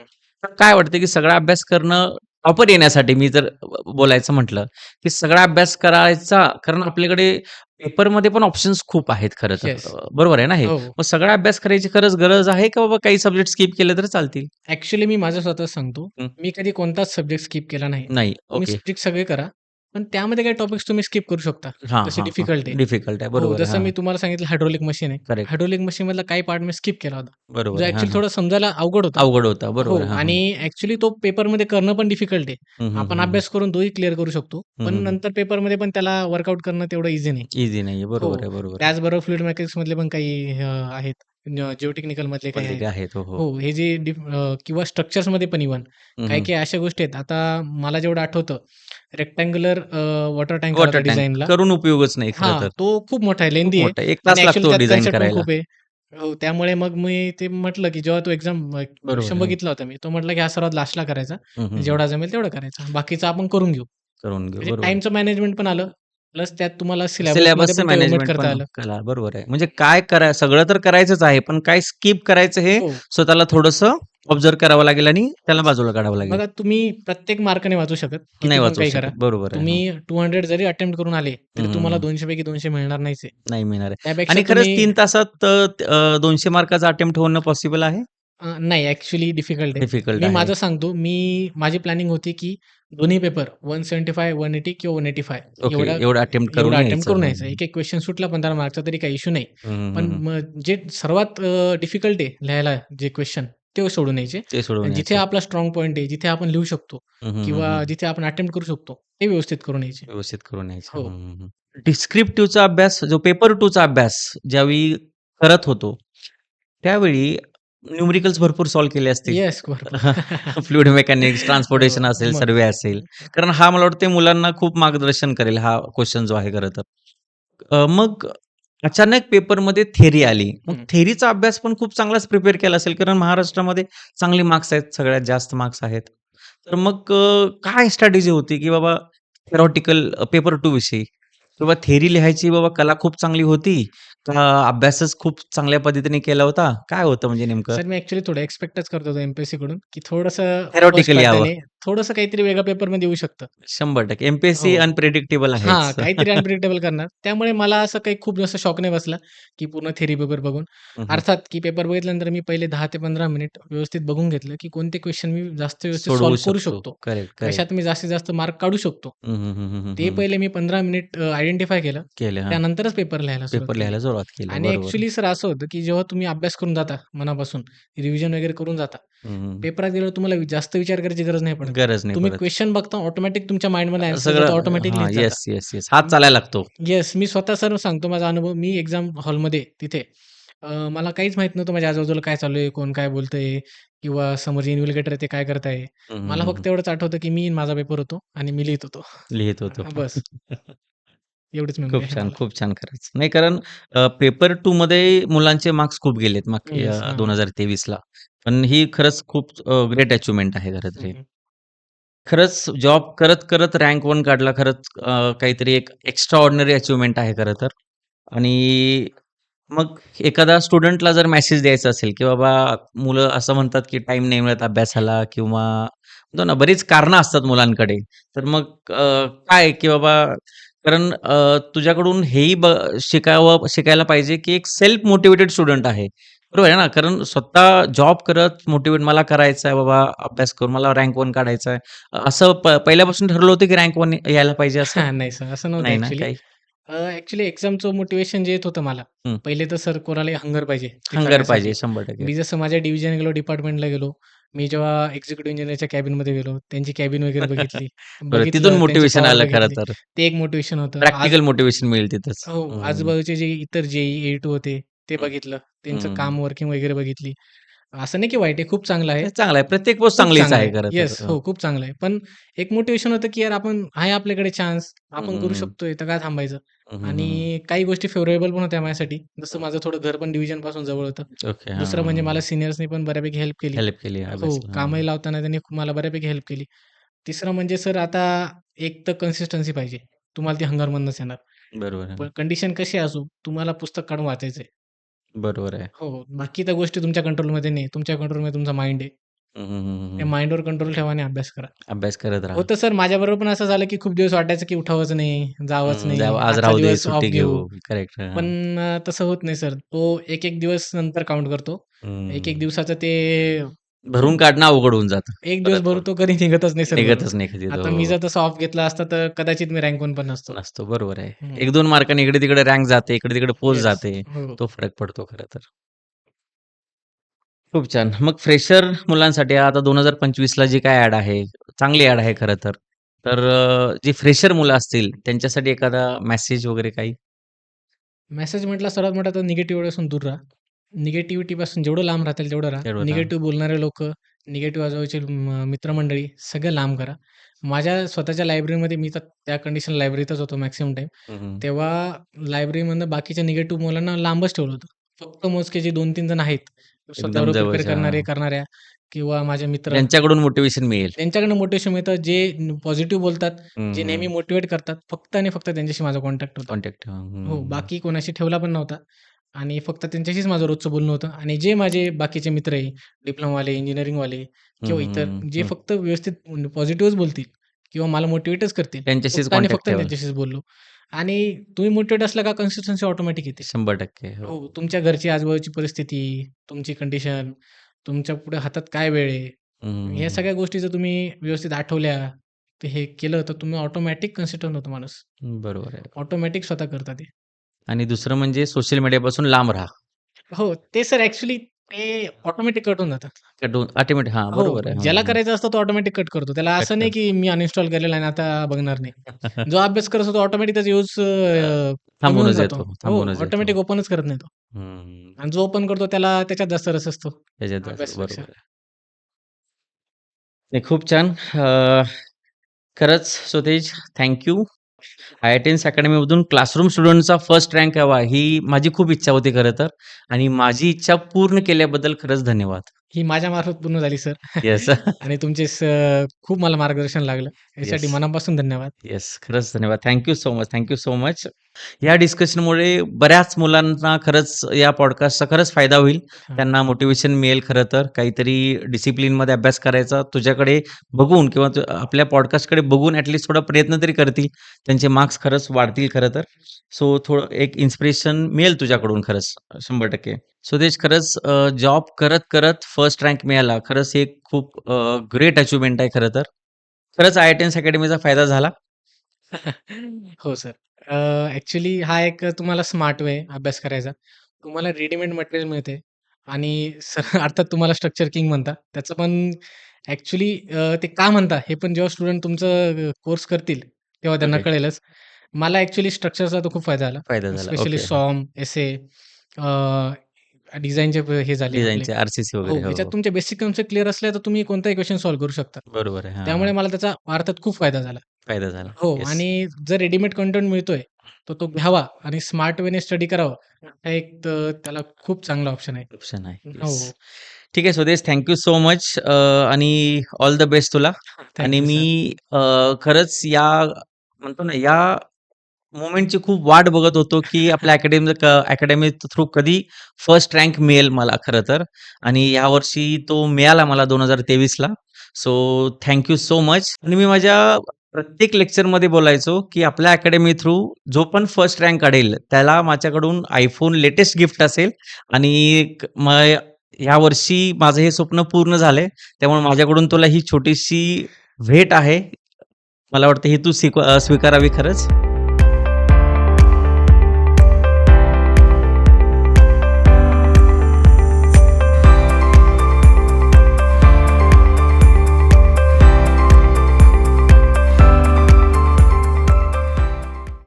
[SPEAKER 1] तर काय वाटतं, की सगळा अभ्यास करणं टॉपर येण्यासाठी मी जर बोलायचं म्हटलं, की सगळा अभ्यास करायचा कारण आपल्याकडे पेपरमध्ये पण ऑप्शन्स खूप आहेत खरं तर. बरोबर आहे ना हे?
[SPEAKER 2] हो.
[SPEAKER 1] मग सगळा अभ्यास करायची खरंच गरज आहे का बाबा काही सब्जेक्ट स्किप केले तर चालतील?
[SPEAKER 2] ॲक्चुअली मी माझं स्वतःच सांगतो.
[SPEAKER 1] हं.
[SPEAKER 2] मी कधी कोणताच सब्जेक्ट स्किप केला नाही.
[SPEAKER 1] नाही.
[SPEAKER 2] तुम्ही
[SPEAKER 1] ओके.
[SPEAKER 2] सब्जेक्ट सगळे करा. पण त्यामध्ये काही टॉपिक्स तुम्ही स्किप करू शकता.
[SPEAKER 1] हां,
[SPEAKER 2] जसे
[SPEAKER 1] हां,
[SPEAKER 2] डिफिकल्ट आहे.
[SPEAKER 1] हां. डिफिकल्ट आहे.
[SPEAKER 2] हो,
[SPEAKER 1] बरोबर आहे.
[SPEAKER 2] जसं
[SPEAKER 1] हां.
[SPEAKER 2] मी तुम्हाला सांगितलं हायड्रॉलिक मशीन आहे. हायड्रॉलिक मशीनमधला काही पार्ट मी स्किप केला होता.
[SPEAKER 1] बरोबर. हां, हां.
[SPEAKER 2] थोडा समजायला अवघड होता.
[SPEAKER 1] अवघड होता.
[SPEAKER 2] हो
[SPEAKER 1] बरोबर. हां, हां.
[SPEAKER 2] आणि ॲक्चुअली तो पेपरमध्ये करणं पण डिफिकल्ट आहे.
[SPEAKER 1] हं, हं,
[SPEAKER 2] आपण
[SPEAKER 1] हं, हं.
[SPEAKER 2] अभ्यास करून तोही क्लिअर करू शकतो.
[SPEAKER 1] हं,
[SPEAKER 2] पण
[SPEAKER 1] हं, हं.
[SPEAKER 2] नंतर पेपरमध्ये पण त्याला वर्कआउट करणं तेवढं ईझी नाही.
[SPEAKER 1] ईझी नाहीये.
[SPEAKER 2] हो.
[SPEAKER 1] बरोबर आहे, बरोबर.
[SPEAKER 2] त्याचबरोबर फ्लुइड मेकॅनिक्समधले पण काही आहेत. जिओटेक्निकलमधले काही
[SPEAKER 1] पद्धती
[SPEAKER 2] आहेत.
[SPEAKER 1] हो, हो.
[SPEAKER 2] हो, हे जे किंवा स्ट्रक्चर्समध्ये पण इव्हन
[SPEAKER 1] हं, हं.
[SPEAKER 2] काही-काही अशा गोष्टी आहेत. आता मला जेवढं आठवतं rectangular water tanker
[SPEAKER 1] water tank
[SPEAKER 2] डिझाइनला.
[SPEAKER 1] करून उपयोगच नाही खरं तर.
[SPEAKER 2] तो खूप मोठा आहे,
[SPEAKER 1] खूप
[SPEAKER 2] लेंदी आहे
[SPEAKER 1] मोठा आहे. 1
[SPEAKER 2] आणि
[SPEAKER 1] तास लागतो
[SPEAKER 2] त्यात
[SPEAKER 1] डिझाइन
[SPEAKER 2] कन्सेप्ट पण
[SPEAKER 1] करायला.
[SPEAKER 2] खूप आहे. हो, त्यामुळे मग मी ते म्हटलं, की जेव्हा तो एक्झाम
[SPEAKER 1] बरोबर
[SPEAKER 2] क्वेश्चन. बघितला होता मी. तो म्हटला, की हा सर्वात लास्टला करायचा.
[SPEAKER 1] हं, हं, हं.
[SPEAKER 2] जेवढा जमेल तेवढा करायचा. बाकीचं आपण करून घेऊ.
[SPEAKER 1] करून घेऊ.
[SPEAKER 2] म्हणजे
[SPEAKER 1] बरोबर आहे.
[SPEAKER 2] टाईमचं मॅनेजमेंट पण आलं. प्लस त्यात तुम्हाला
[SPEAKER 1] सिलेबसचं
[SPEAKER 2] पण ओमिट
[SPEAKER 1] मॅनेजमेंट
[SPEAKER 2] करता
[SPEAKER 1] पण
[SPEAKER 2] आलं.
[SPEAKER 1] कला बरोबर आहे. म्हणजे काय करा सगळं तर करायचंच आहे, पण काय स्किप करायचं हे
[SPEAKER 2] हो.
[SPEAKER 1] स्वतःला थोडंसं ऑब्झर्व्ह करावं लागेल आणि त्याला बाजूला काढावं लागेल.
[SPEAKER 2] बघा तुम्ही प्रत्येक मार्काने वाचू शकत. किती
[SPEAKER 1] नाही
[SPEAKER 2] पण
[SPEAKER 1] वाचवू
[SPEAKER 2] काही करा.
[SPEAKER 1] शकत. बरोबर आहे.
[SPEAKER 2] तुम्ही
[SPEAKER 1] हां.
[SPEAKER 2] 200 जरी अटेम्प्ट करून आले, तरी तुम्हाला. 200 पैकी 200 मिळणार नाहीच आहे.
[SPEAKER 1] नाही मिळणार आहे.
[SPEAKER 2] त्यापेक्षा
[SPEAKER 1] आणि खरंच
[SPEAKER 2] तुम्ही
[SPEAKER 1] 3 तासात अ, अ, 200 मार्काचा अटेम्प्ट होणं पॉसिबल आहे?
[SPEAKER 2] अ, नाही ॲक्चुअली डिफिकल्ट आहे.
[SPEAKER 1] डिफिकल्ट
[SPEAKER 2] मी
[SPEAKER 1] आहे.
[SPEAKER 2] माझं सांगतो. मी माझी प्लॅनिंग होती, की दोन्ही पेपर 175, 180 किंवा 185
[SPEAKER 1] ओके.
[SPEAKER 2] एवढा
[SPEAKER 1] एवढं अटेम्प्ट करून
[SPEAKER 2] एवढा अटेम्प्ट. करून
[SPEAKER 1] हं,
[SPEAKER 2] यायचा.
[SPEAKER 1] हं.
[SPEAKER 2] एक-एक क्वेश्चन सुटला 15 मार्कचा तरी काही इश्यू नाही. पण जे सर्वात डिफिकल्ट आहे लिहायला जे क्वेश्चन ते सोडून यायचे.
[SPEAKER 1] ते सोडून
[SPEAKER 2] जिथे. आपला स्ट्राँग पॉइंट आहे, जिथे आपण लिहू शकतो किंवा. जिथे आपण अटेम्प्ट करू शकतो, ते व्यवस्थित करून यायचे.
[SPEAKER 1] व्यवस्थित करून यायचं.
[SPEAKER 2] हो.
[SPEAKER 1] हं. डिस्क्रिप्टिव्हचा अभ्यास जो पेपर 2चा अभ्यास ज्यावेळी करत होतो, त्यावेळी न्यूमेरिकल्स भरपूर सॉल्व्ह केले असतील.
[SPEAKER 2] येस.
[SPEAKER 1] फ्लुइड मेकॅनिक्स, ट्रान्सपोर्टेशन असेल. सर्वे असेल. कारण हा मला वाटते मुलांना खूप मार्गदर्शन करेल हा क्वेशन जो आहे खरं तर. मग अचानक पेपरमध्ये थेअरी आली. मग. थेअरीचा अभ्यास पण खूप चांगलाच प्रिपेअर केला असेल कारण महाराष्ट्रामध्ये चांगले मार्क्स आहेत, सगळ्यात जास्त मार्क्स आहेत. तर मग अ, काय स्ट्रॅटेजी होती, की बाबा थेरॉटिकल पेपर 2 विषयी किंवा थेअरी लिहायची बाबा कला खूप चांगली होती अभ्यासच खूप चांगल्या पद्धतीने केला होता? काय होतं म्हणजे नेमकं?
[SPEAKER 2] सर मी ॲक्चुअली थोडं एक्स्पेक्टच करत होतो एम-पी-एस-सीकडून, की थोडंसं फर्स्ट. अटेम्प्टने थोडंसं काहीतरी वेगळ्या पेपरमध्ये येऊ शकतं.
[SPEAKER 1] 100% एम-पी-एस-सी
[SPEAKER 2] हो.
[SPEAKER 1] अनप्रेडिक्टेबल
[SPEAKER 2] हां,
[SPEAKER 1] आहेच.
[SPEAKER 2] काहीतरी अनप्रेडिक्टेबल करणार. त्यामुळे मला असं काही खूप जास्त शॉक नाही बसला, की पूर्ण थेअरी पेपर बघून.
[SPEAKER 1] हं, हं.
[SPEAKER 2] अर्थात की पेपर बघितल्यानंतर मी पहिले 10 ते 15 मिनिट व्यवस्थित बघून घेतलं, की कोणते क्वेश्चन मी जास्त व्यवस्थित
[SPEAKER 1] सोडवू
[SPEAKER 2] सॉल्व्ह करू
[SPEAKER 1] शकतो.
[SPEAKER 2] शकतो.
[SPEAKER 1] Correct, correct.
[SPEAKER 2] कशात मी जास्तीत जास्त मार्क काढू शकतो.
[SPEAKER 1] हं, हं, हं, हं, हं,
[SPEAKER 2] ते
[SPEAKER 1] हं.
[SPEAKER 2] पहिले मी 15 मिनिट अ, आयडेंटिफाय केलं.
[SPEAKER 1] केलं. हां.
[SPEAKER 2] त्यानंतरच पेपर लिहायला सुरुवात
[SPEAKER 1] पेपर
[SPEAKER 2] केली.
[SPEAKER 1] लिहायला सुरुवात केली.
[SPEAKER 2] आणि
[SPEAKER 1] बरोबर.
[SPEAKER 2] ॲक्चुअली सर असं होतं, की जेव्हा तुम्ही अभ्यास करून जाता मनापासून, रिव्हिजन वगैरे करून जाता. पेपरात गेल्यावर तुम्हाला जास्त विचार करायची गरज नाही पडत.
[SPEAKER 1] गरज नाही
[SPEAKER 2] तुम्ही
[SPEAKER 1] पडत.
[SPEAKER 2] क्वेश्चन बघता ऑटोमॅटिक तुमच्या माइंडमध्ये
[SPEAKER 1] सगळं
[SPEAKER 2] जाता.
[SPEAKER 1] Yes, yes, yes. हात चालायला लागतो.
[SPEAKER 2] येस, मी स्वतः सर सांगतो माझा अनुभव. मी एक्झाम हॉलमध्ये तिथे अ, मला काहीच माहीत नव्हतं माझ्या आजूबाजूला काय चालू आहे, कोण काय बोलतंय किंवा समोर आहे ते काय करताय. मला फक्त. एवढंच आठवतं, की मी माझा पेपर होतो आणि मी लिहित होतो.
[SPEAKER 1] लिहित होतो.
[SPEAKER 2] बस. [LAUGHS] एवढीच मेमरी
[SPEAKER 1] खूप
[SPEAKER 2] आहे
[SPEAKER 1] छान,
[SPEAKER 2] मला.
[SPEAKER 1] खूप छान खरंच. नाही कारण अ, पेपर 2 मध्ये मुलांचे मार्क्स खूप गेलेत माग
[SPEAKER 2] येस,
[SPEAKER 1] अ,
[SPEAKER 2] हां.
[SPEAKER 1] 2023ला. पण ही खरंच खूप ग्रेट अचिव्हमेंट आहे खरं तर
[SPEAKER 2] हं.
[SPEAKER 1] खरंच जॉब करत-करत रँक 1 काढला खरंच अ, काहीतरी एक एक्स्ट्रा ऑर्डिनरी अचिव्हमेंट आहे खरं तर. आणि मग एखादा स्टुडंटला जर मेसेज द्यायचा असेल, की बाबा मुलं असं म्हणतात, की टाईम नाही मिळत अभ्यासाला किंवा म्हणतो ना बरीच कारणं असतात मुलांकडे. तर मग अ, काय की बाबा कारण अ, तुझ्याकडून हेही ब शिकावं शिकायला पाहिजे, की एक सेल्फ मोटिव्हेटेड स्टुडंट आहे. बरोबर आहे ना? कारण स्वतः जॉब करत मोटिव्हेट मला करायचं आहे बाबा अभ्यास करून मला रँक 1 काढायचा आहे. असं प पहिल्यापासून ठरवलं होतं, की रँक 1 यायला पाहिजे असं?
[SPEAKER 2] हां, नाही सर असं नव्हतं
[SPEAKER 1] नाही ना
[SPEAKER 2] ॲक्चुअली.
[SPEAKER 1] काही?
[SPEAKER 2] अ, ॲक्चुअली एक्झामचं मोटिव्हेशन जे येत होतं मला,
[SPEAKER 1] हं.
[SPEAKER 2] पहिले तर सर कोणालाही हंगर पाहिजे ते
[SPEAKER 1] हंगर
[SPEAKER 2] करण्यासाठी.
[SPEAKER 1] पाहिजे 100%
[SPEAKER 2] मी जसं माझ्या डिव्हिजन गेलो, डिपार्टमेंटला गेलो. मी जेव्हा एक्झिक्युटिव्ह इंजिनिअरच्या कॅबिनमध्ये गेलो, त्यांची कॅबिन वगैरे [LAUGHS] बघितली.
[SPEAKER 1] बरं, तिथून
[SPEAKER 2] त्यांची पॉवर
[SPEAKER 1] आलं खरं
[SPEAKER 2] बघितली.
[SPEAKER 1] तर.
[SPEAKER 2] ते एक मोटिव्हेशन होतं. आज
[SPEAKER 1] प्रॅक्टिकल मोटिव्हेशन मिळेल तिथंच.
[SPEAKER 2] हो. आजूबाजूचे जे इतर जे-ई, ए-2 होते ते. बघितलं. त्यांचं. काम वर्किंग वगैरे बघितली. असं नाही की वाईट आहे, खूप चांगलं आहे.
[SPEAKER 1] हे चांगलं आहे. प्रत्येक पोस्ट चांगलीच
[SPEAKER 2] चांगलं
[SPEAKER 1] आहे
[SPEAKER 2] आहे.
[SPEAKER 1] खरं तर.
[SPEAKER 2] येस,
[SPEAKER 1] हो.
[SPEAKER 2] हो, खूप चांगलं आहे. पण एक मोटिव्हेशन होतं की यार आपण आहे आपल्याकडे चान्स,
[SPEAKER 1] हं,
[SPEAKER 2] आपण
[SPEAKER 1] हं,
[SPEAKER 2] करू
[SPEAKER 1] हं.
[SPEAKER 2] शकतोय, तर का थांबायचं?
[SPEAKER 1] हं, हं, हं.
[SPEAKER 2] आणि काही गोष्टी फेव्हरेबल पण होत्या माझ्यासाठी. जसं माझं थोडं घर पण डिव्हिजनपासून जवळ होतं.
[SPEAKER 1] ओके. हां,
[SPEAKER 2] दुसरं म्हणजे
[SPEAKER 1] हां,
[SPEAKER 2] मला
[SPEAKER 1] हां.
[SPEAKER 2] सीनियर्सनी पण बऱ्यापैकी हेल्प केली.
[SPEAKER 1] हेल्प केली
[SPEAKER 2] हो,
[SPEAKER 1] अभ्यासाला. हां.
[SPEAKER 2] कामही लावताना त्यांनी मला बऱ्यापैकी हेल्प केली. तिसरं म्हणजे सर आता एक तर कन्सिस्टन्सी पाहिजे. तुम्हाला ती हंगरमधनंच येणार.
[SPEAKER 1] बरोबर आहे.
[SPEAKER 2] पण कंडिशन कशी असो, तुम्हाला पुस्तक काढून वाचायचंय.
[SPEAKER 1] बरोबर आहे.
[SPEAKER 2] हो, बाकी त्या गोष्टी तुमच्या कंट्रोलमध्ये नाही. तुमच्या कंट्रोलमध्ये तुमचा माइंड आहे.
[SPEAKER 1] हं, हं, हं, हं,
[SPEAKER 2] त्या
[SPEAKER 1] हं.
[SPEAKER 2] माइंडवर कंट्रोल ठेवा आणि अभ्यास करा.
[SPEAKER 1] अभ्यास करत राहा.
[SPEAKER 2] होतं सर माझ्याबरोबर पण असं झालं की खूप दिवस वाटायचं की उठावंच नाही, जावंच
[SPEAKER 1] हं,
[SPEAKER 2] नाही,
[SPEAKER 1] जावं आज
[SPEAKER 2] आजचा
[SPEAKER 1] राहू दे,
[SPEAKER 2] दिवस ऑफ
[SPEAKER 1] सुट्टी
[SPEAKER 2] घेऊ.
[SPEAKER 1] घेऊ. करेक्ट. हां.
[SPEAKER 2] पण अ, तसं होत नाही सर. तो एक-एक दिवस नंतर काउंट करतो. एक-एक
[SPEAKER 1] हं.
[SPEAKER 2] दिवसाचं ते
[SPEAKER 1] भरून काढणं अवघड होऊन जातं.
[SPEAKER 2] एक दिवस
[SPEAKER 1] परत
[SPEAKER 2] भरून
[SPEAKER 1] पण.
[SPEAKER 2] तो कधी निघतच नाही सर.
[SPEAKER 1] निघतच नाही कधी
[SPEAKER 2] आता
[SPEAKER 1] तो.
[SPEAKER 2] मी जर तसं ऑफ घेतला असता तर कदाचित मी रँक वन पण नसतो.
[SPEAKER 1] नसतो. बरोबर आहे.
[SPEAKER 2] हं.
[SPEAKER 1] 1-2 मार्कांनी इकडे-तिकडे रँक जाते, इकडे-तिकडे पोस्ट
[SPEAKER 2] येस.
[SPEAKER 1] जाते.
[SPEAKER 2] हो.
[SPEAKER 1] तो फरक पडतो खरं तर. खूप छान. मग फ्रेशर मुलांसाठी आता 2025ला जी काही ॲड आहे, चांगली ॲड आहे खरं तर. तर जी फ्रेशर मुलं असतील त्यांच्यासाठी एखादा मेसेज वगैरे काही?
[SPEAKER 2] मेसेज म्हटला सर्वात मोठा तर निगेटिव्हिटीपासून दूर राहा. निगेटिव्हिटीपासून जेवढं लांब राहता येईल तेवढं राहा.
[SPEAKER 1] तेवढं.
[SPEAKER 2] निगेटिव्ह बोलणारे लोकं, निगेटिव्ह आजूबाजूचे म मित्रमंडळी सगळं लांब करा. माझ्या स्वतःच्या लायब्ररीमध्ये मी तर त्या कंडिशन लायब्ररीतच होतो मॅक्सिमम
[SPEAKER 1] हं.
[SPEAKER 2] तेव्हा लायब्ररीमधनं बाकीच्या निगेटिव्ह मुलांना लांबच ठेवलं होतं. फक्त मोजके जे 2-3 जण आहेत,
[SPEAKER 1] एकदम
[SPEAKER 2] स्वतःवर प्रिपेअर. करणारे,
[SPEAKER 1] हां.
[SPEAKER 2] करणाऱ्या किंवा माझे मित्र
[SPEAKER 1] त्यांच्याकडून मोटिव्हेशन मिळेल.
[SPEAKER 2] त्यांच्याकडनं मोटिव्हेशन मिळतं. जे पॉझिटिव्ह बोलतात, जे नेहमी. मोटिव्हेट करतात. फक्त आणि फक्त त्यांच्याशी माझा कॉन्टॅक्ट होता.
[SPEAKER 1] कॉन्टॅक्ट
[SPEAKER 2] हं. बाकी कोणाशी ठेवला पण नव्हता आणि फक्त त्यांच्याशीच माझं रोजचं बोलणं होतं आणि जे माझे बाकीचे मित्र आहे, डिप्लोमावाले, इंजिनिअरिंगवाले किंवा इतर जे. फक्त व्यवस्थित पॉझिटिव्हच बोलतील किंवा मला मोटिव्हेटच करतील.
[SPEAKER 1] त्यांच्याशीच
[SPEAKER 2] फक्त आणि
[SPEAKER 1] कॉन्टॅक्ट
[SPEAKER 2] फक्त. त्यांच्याशीच बोललो आणि तुम्ही मोटिव्हेट असला का कन्सिस्टन्सी ऑटोमॅटिक येते.
[SPEAKER 1] 100% हो.
[SPEAKER 2] हो, तुमच्या घरची आजूबाजूची परिस्थिती, तुमची कंडिशन, तुमच्यापुढे हातात काय वेळ आहे,
[SPEAKER 1] हं.
[SPEAKER 2] सगळ्या गोष्टी जर तुम्ही व्यवस्थित आठवल्या, तर हे केलं तर तुम्ही ऑटोमॅटिक कन्सिस्टंट होतो माणूस.
[SPEAKER 1] बरोबर आहे.
[SPEAKER 2] ऑटोमॅटिक स्वतः करता ते.
[SPEAKER 1] आणि दुसरं म्हणजे सोशल मीडियापासून लांब राहा.
[SPEAKER 2] हो, ते सर ॲक्चुअली ते ऑटोमॅटिक कट होऊन जातात.
[SPEAKER 1] कट होऊन ऑटोमॅटिक हां,
[SPEAKER 2] हो,
[SPEAKER 1] बरोबर आहे.
[SPEAKER 2] ज्याला
[SPEAKER 1] हं.
[SPEAKER 2] करायचं असतं तो ऑटोमॅटिक कट करतो. त्याला
[SPEAKER 1] कट
[SPEAKER 2] असं नाही
[SPEAKER 1] करतो.
[SPEAKER 2] की मी अनइन्स्टॉल केलेला आहे आणि आता बघणार नाही. [LAUGHS] जो अभ्यास करत असतो ऑटोमॅटिक त्याचा यूज अ, कमी होऊन
[SPEAKER 1] थांबूनच
[SPEAKER 2] जातो.
[SPEAKER 1] येतो.
[SPEAKER 2] हो,
[SPEAKER 1] थांबूनच येतो.
[SPEAKER 2] ऑटोमॅटिक ओपनच करत नाही तो.
[SPEAKER 1] हं.
[SPEAKER 2] आणि जो ओपन करतो त्याला त्याच्यात जास्त रस असतो
[SPEAKER 1] त्याच्यात जास्त
[SPEAKER 2] अभ्यासापेक्षा.
[SPEAKER 1] बरोबर आहे. नाही खूप छान. अ, खरंच स्वतेज थँक यू. आय-आय-टी-एन्स अकॅडमीमधून क्लासरूम स्टुडंटचा फर्स्ट रँक यावा ही माझी खूप इच्छा होती खरं तर आणि माझी इच्छा पूर्ण केल्याबद्दल खरंच धन्यवाद.
[SPEAKER 2] ही माझ्यामार्फत पूर्ण झाली सर.
[SPEAKER 1] येस. [LAUGHS]
[SPEAKER 2] आणि तुमचे स खूप मला मार्गदर्शन लागलं. यासाठी
[SPEAKER 1] येस.
[SPEAKER 2] मनापासून धन्यवाद.
[SPEAKER 1] येस. खरंच धन्यवाद. Thank you so much. Thank you so much. या डिस्कशनमुळे बऱ्याच मुलांना खरंच या पॉडकास्टचा खरंच फायदा होईल. त्यांना मोटिव्हेशन मिळेल खरं तर. काहीतरी डिसिप्लिनमध्ये अभ्यास करायचा तुझ्याकडे बघून किंवा आपल्या पॉडकास्टकडे बघून ॲट लीस्ट थोडा प्रयत्न तरी करतील. त्यांचे मार्क्स खरंच वाढतील खरं तर. सो थोडं एक इन्स्पिरेशन मिळेल तुझ्याकडून खरंच 100%. स्वतेज खरंच अ, जॉब करत-करत फर्स्ट रँक मिळाला. खरंच हे खूप ग्रेट अचिव्हमेंट आहे खरं तर. खरंच आय-आय-टी-एन्स अकॅडमीचा फायदा झाला. [LAUGHS]
[SPEAKER 2] हो सर. अ, ॲक्चुअली हा एक तुम्हाला स्मार्ट वे आहे अभ्यास करायचा. तुम्हाला रेडीमेड मटेरियल मिळते आणि सर [LAUGHS] अर्थात तुम्हाला स्ट्रक्चर किंग म्हणतात. त्याचं पण ॲक्चुअली अ, ते का म्हणतात हे पण जेव्हा स्टुडंट तुमचं अ, कोर्स करतील तेव्हा त्यांना
[SPEAKER 1] ओके.
[SPEAKER 2] कळेलच. मला ॲक्चुअली स्ट्रक्चरचा तर खूप फायदा झाला.
[SPEAKER 1] फायदा झाला.
[SPEAKER 2] Specially
[SPEAKER 1] okay.
[SPEAKER 2] सॉम, एसे अ, डिझाईनचे हे झाले.
[SPEAKER 1] डिझाईनचे आर-सी-सी
[SPEAKER 2] हो,
[SPEAKER 1] वगैरे. हो,
[SPEAKER 2] ह्याच्यात
[SPEAKER 1] हो.
[SPEAKER 2] तुमचे बेसिक कन्सेप्ट क्लिअर असल्या तर तुम्ही कोणताही क्वेशन सॉल्व्ह करू शकता.
[SPEAKER 1] बरोबर आहे. हां,
[SPEAKER 2] त्यामुळे. मला त्याचा अर्थात खूप फायदा झाला.
[SPEAKER 1] फायदा झाला.
[SPEAKER 2] हो. आणि जर रेडीमेड कंटेंट मिळतोय, तर तो घ्यावा आणि स्मार्ट वेने स्टडी करावा. हा एक तर त्याला खूप चांगला ऑप्शन आहे.
[SPEAKER 1] ऑप्शन आहे.
[SPEAKER 2] हो.
[SPEAKER 1] ठीक आहे Swadesh thank you so much आणि ऑल द बेस्ट तुला. आणि मी. अ, खरंच या म्हणतो ना या मोमेंटची खूप वाट बघत होतो, की आपल्या अकॅडमी अकॅडमी थ्रू कधी फर्स्ट रँक मिळेल मला खरं तर आणि यावर्षी तो मिळाला मला 2023ला. So thank you so much. आणि मी माझ्या प्रत्येक लेक्चरमध्ये बोलायचो, की आपल्या अकॅडमी थ्रू जो पण फर्स्ट रँक काढेल त्याला माझ्याकडून आयफोन लेटेस्ट गिफ्ट असेल आणि क मग यावर्षी माझं हे स्वप्न पूर्ण झालंय. त्यामुळे माझ्याकडून तुला ही छोटीशी भेट आहे. मला वाटतं ही तू स्वीकारावी खरंच.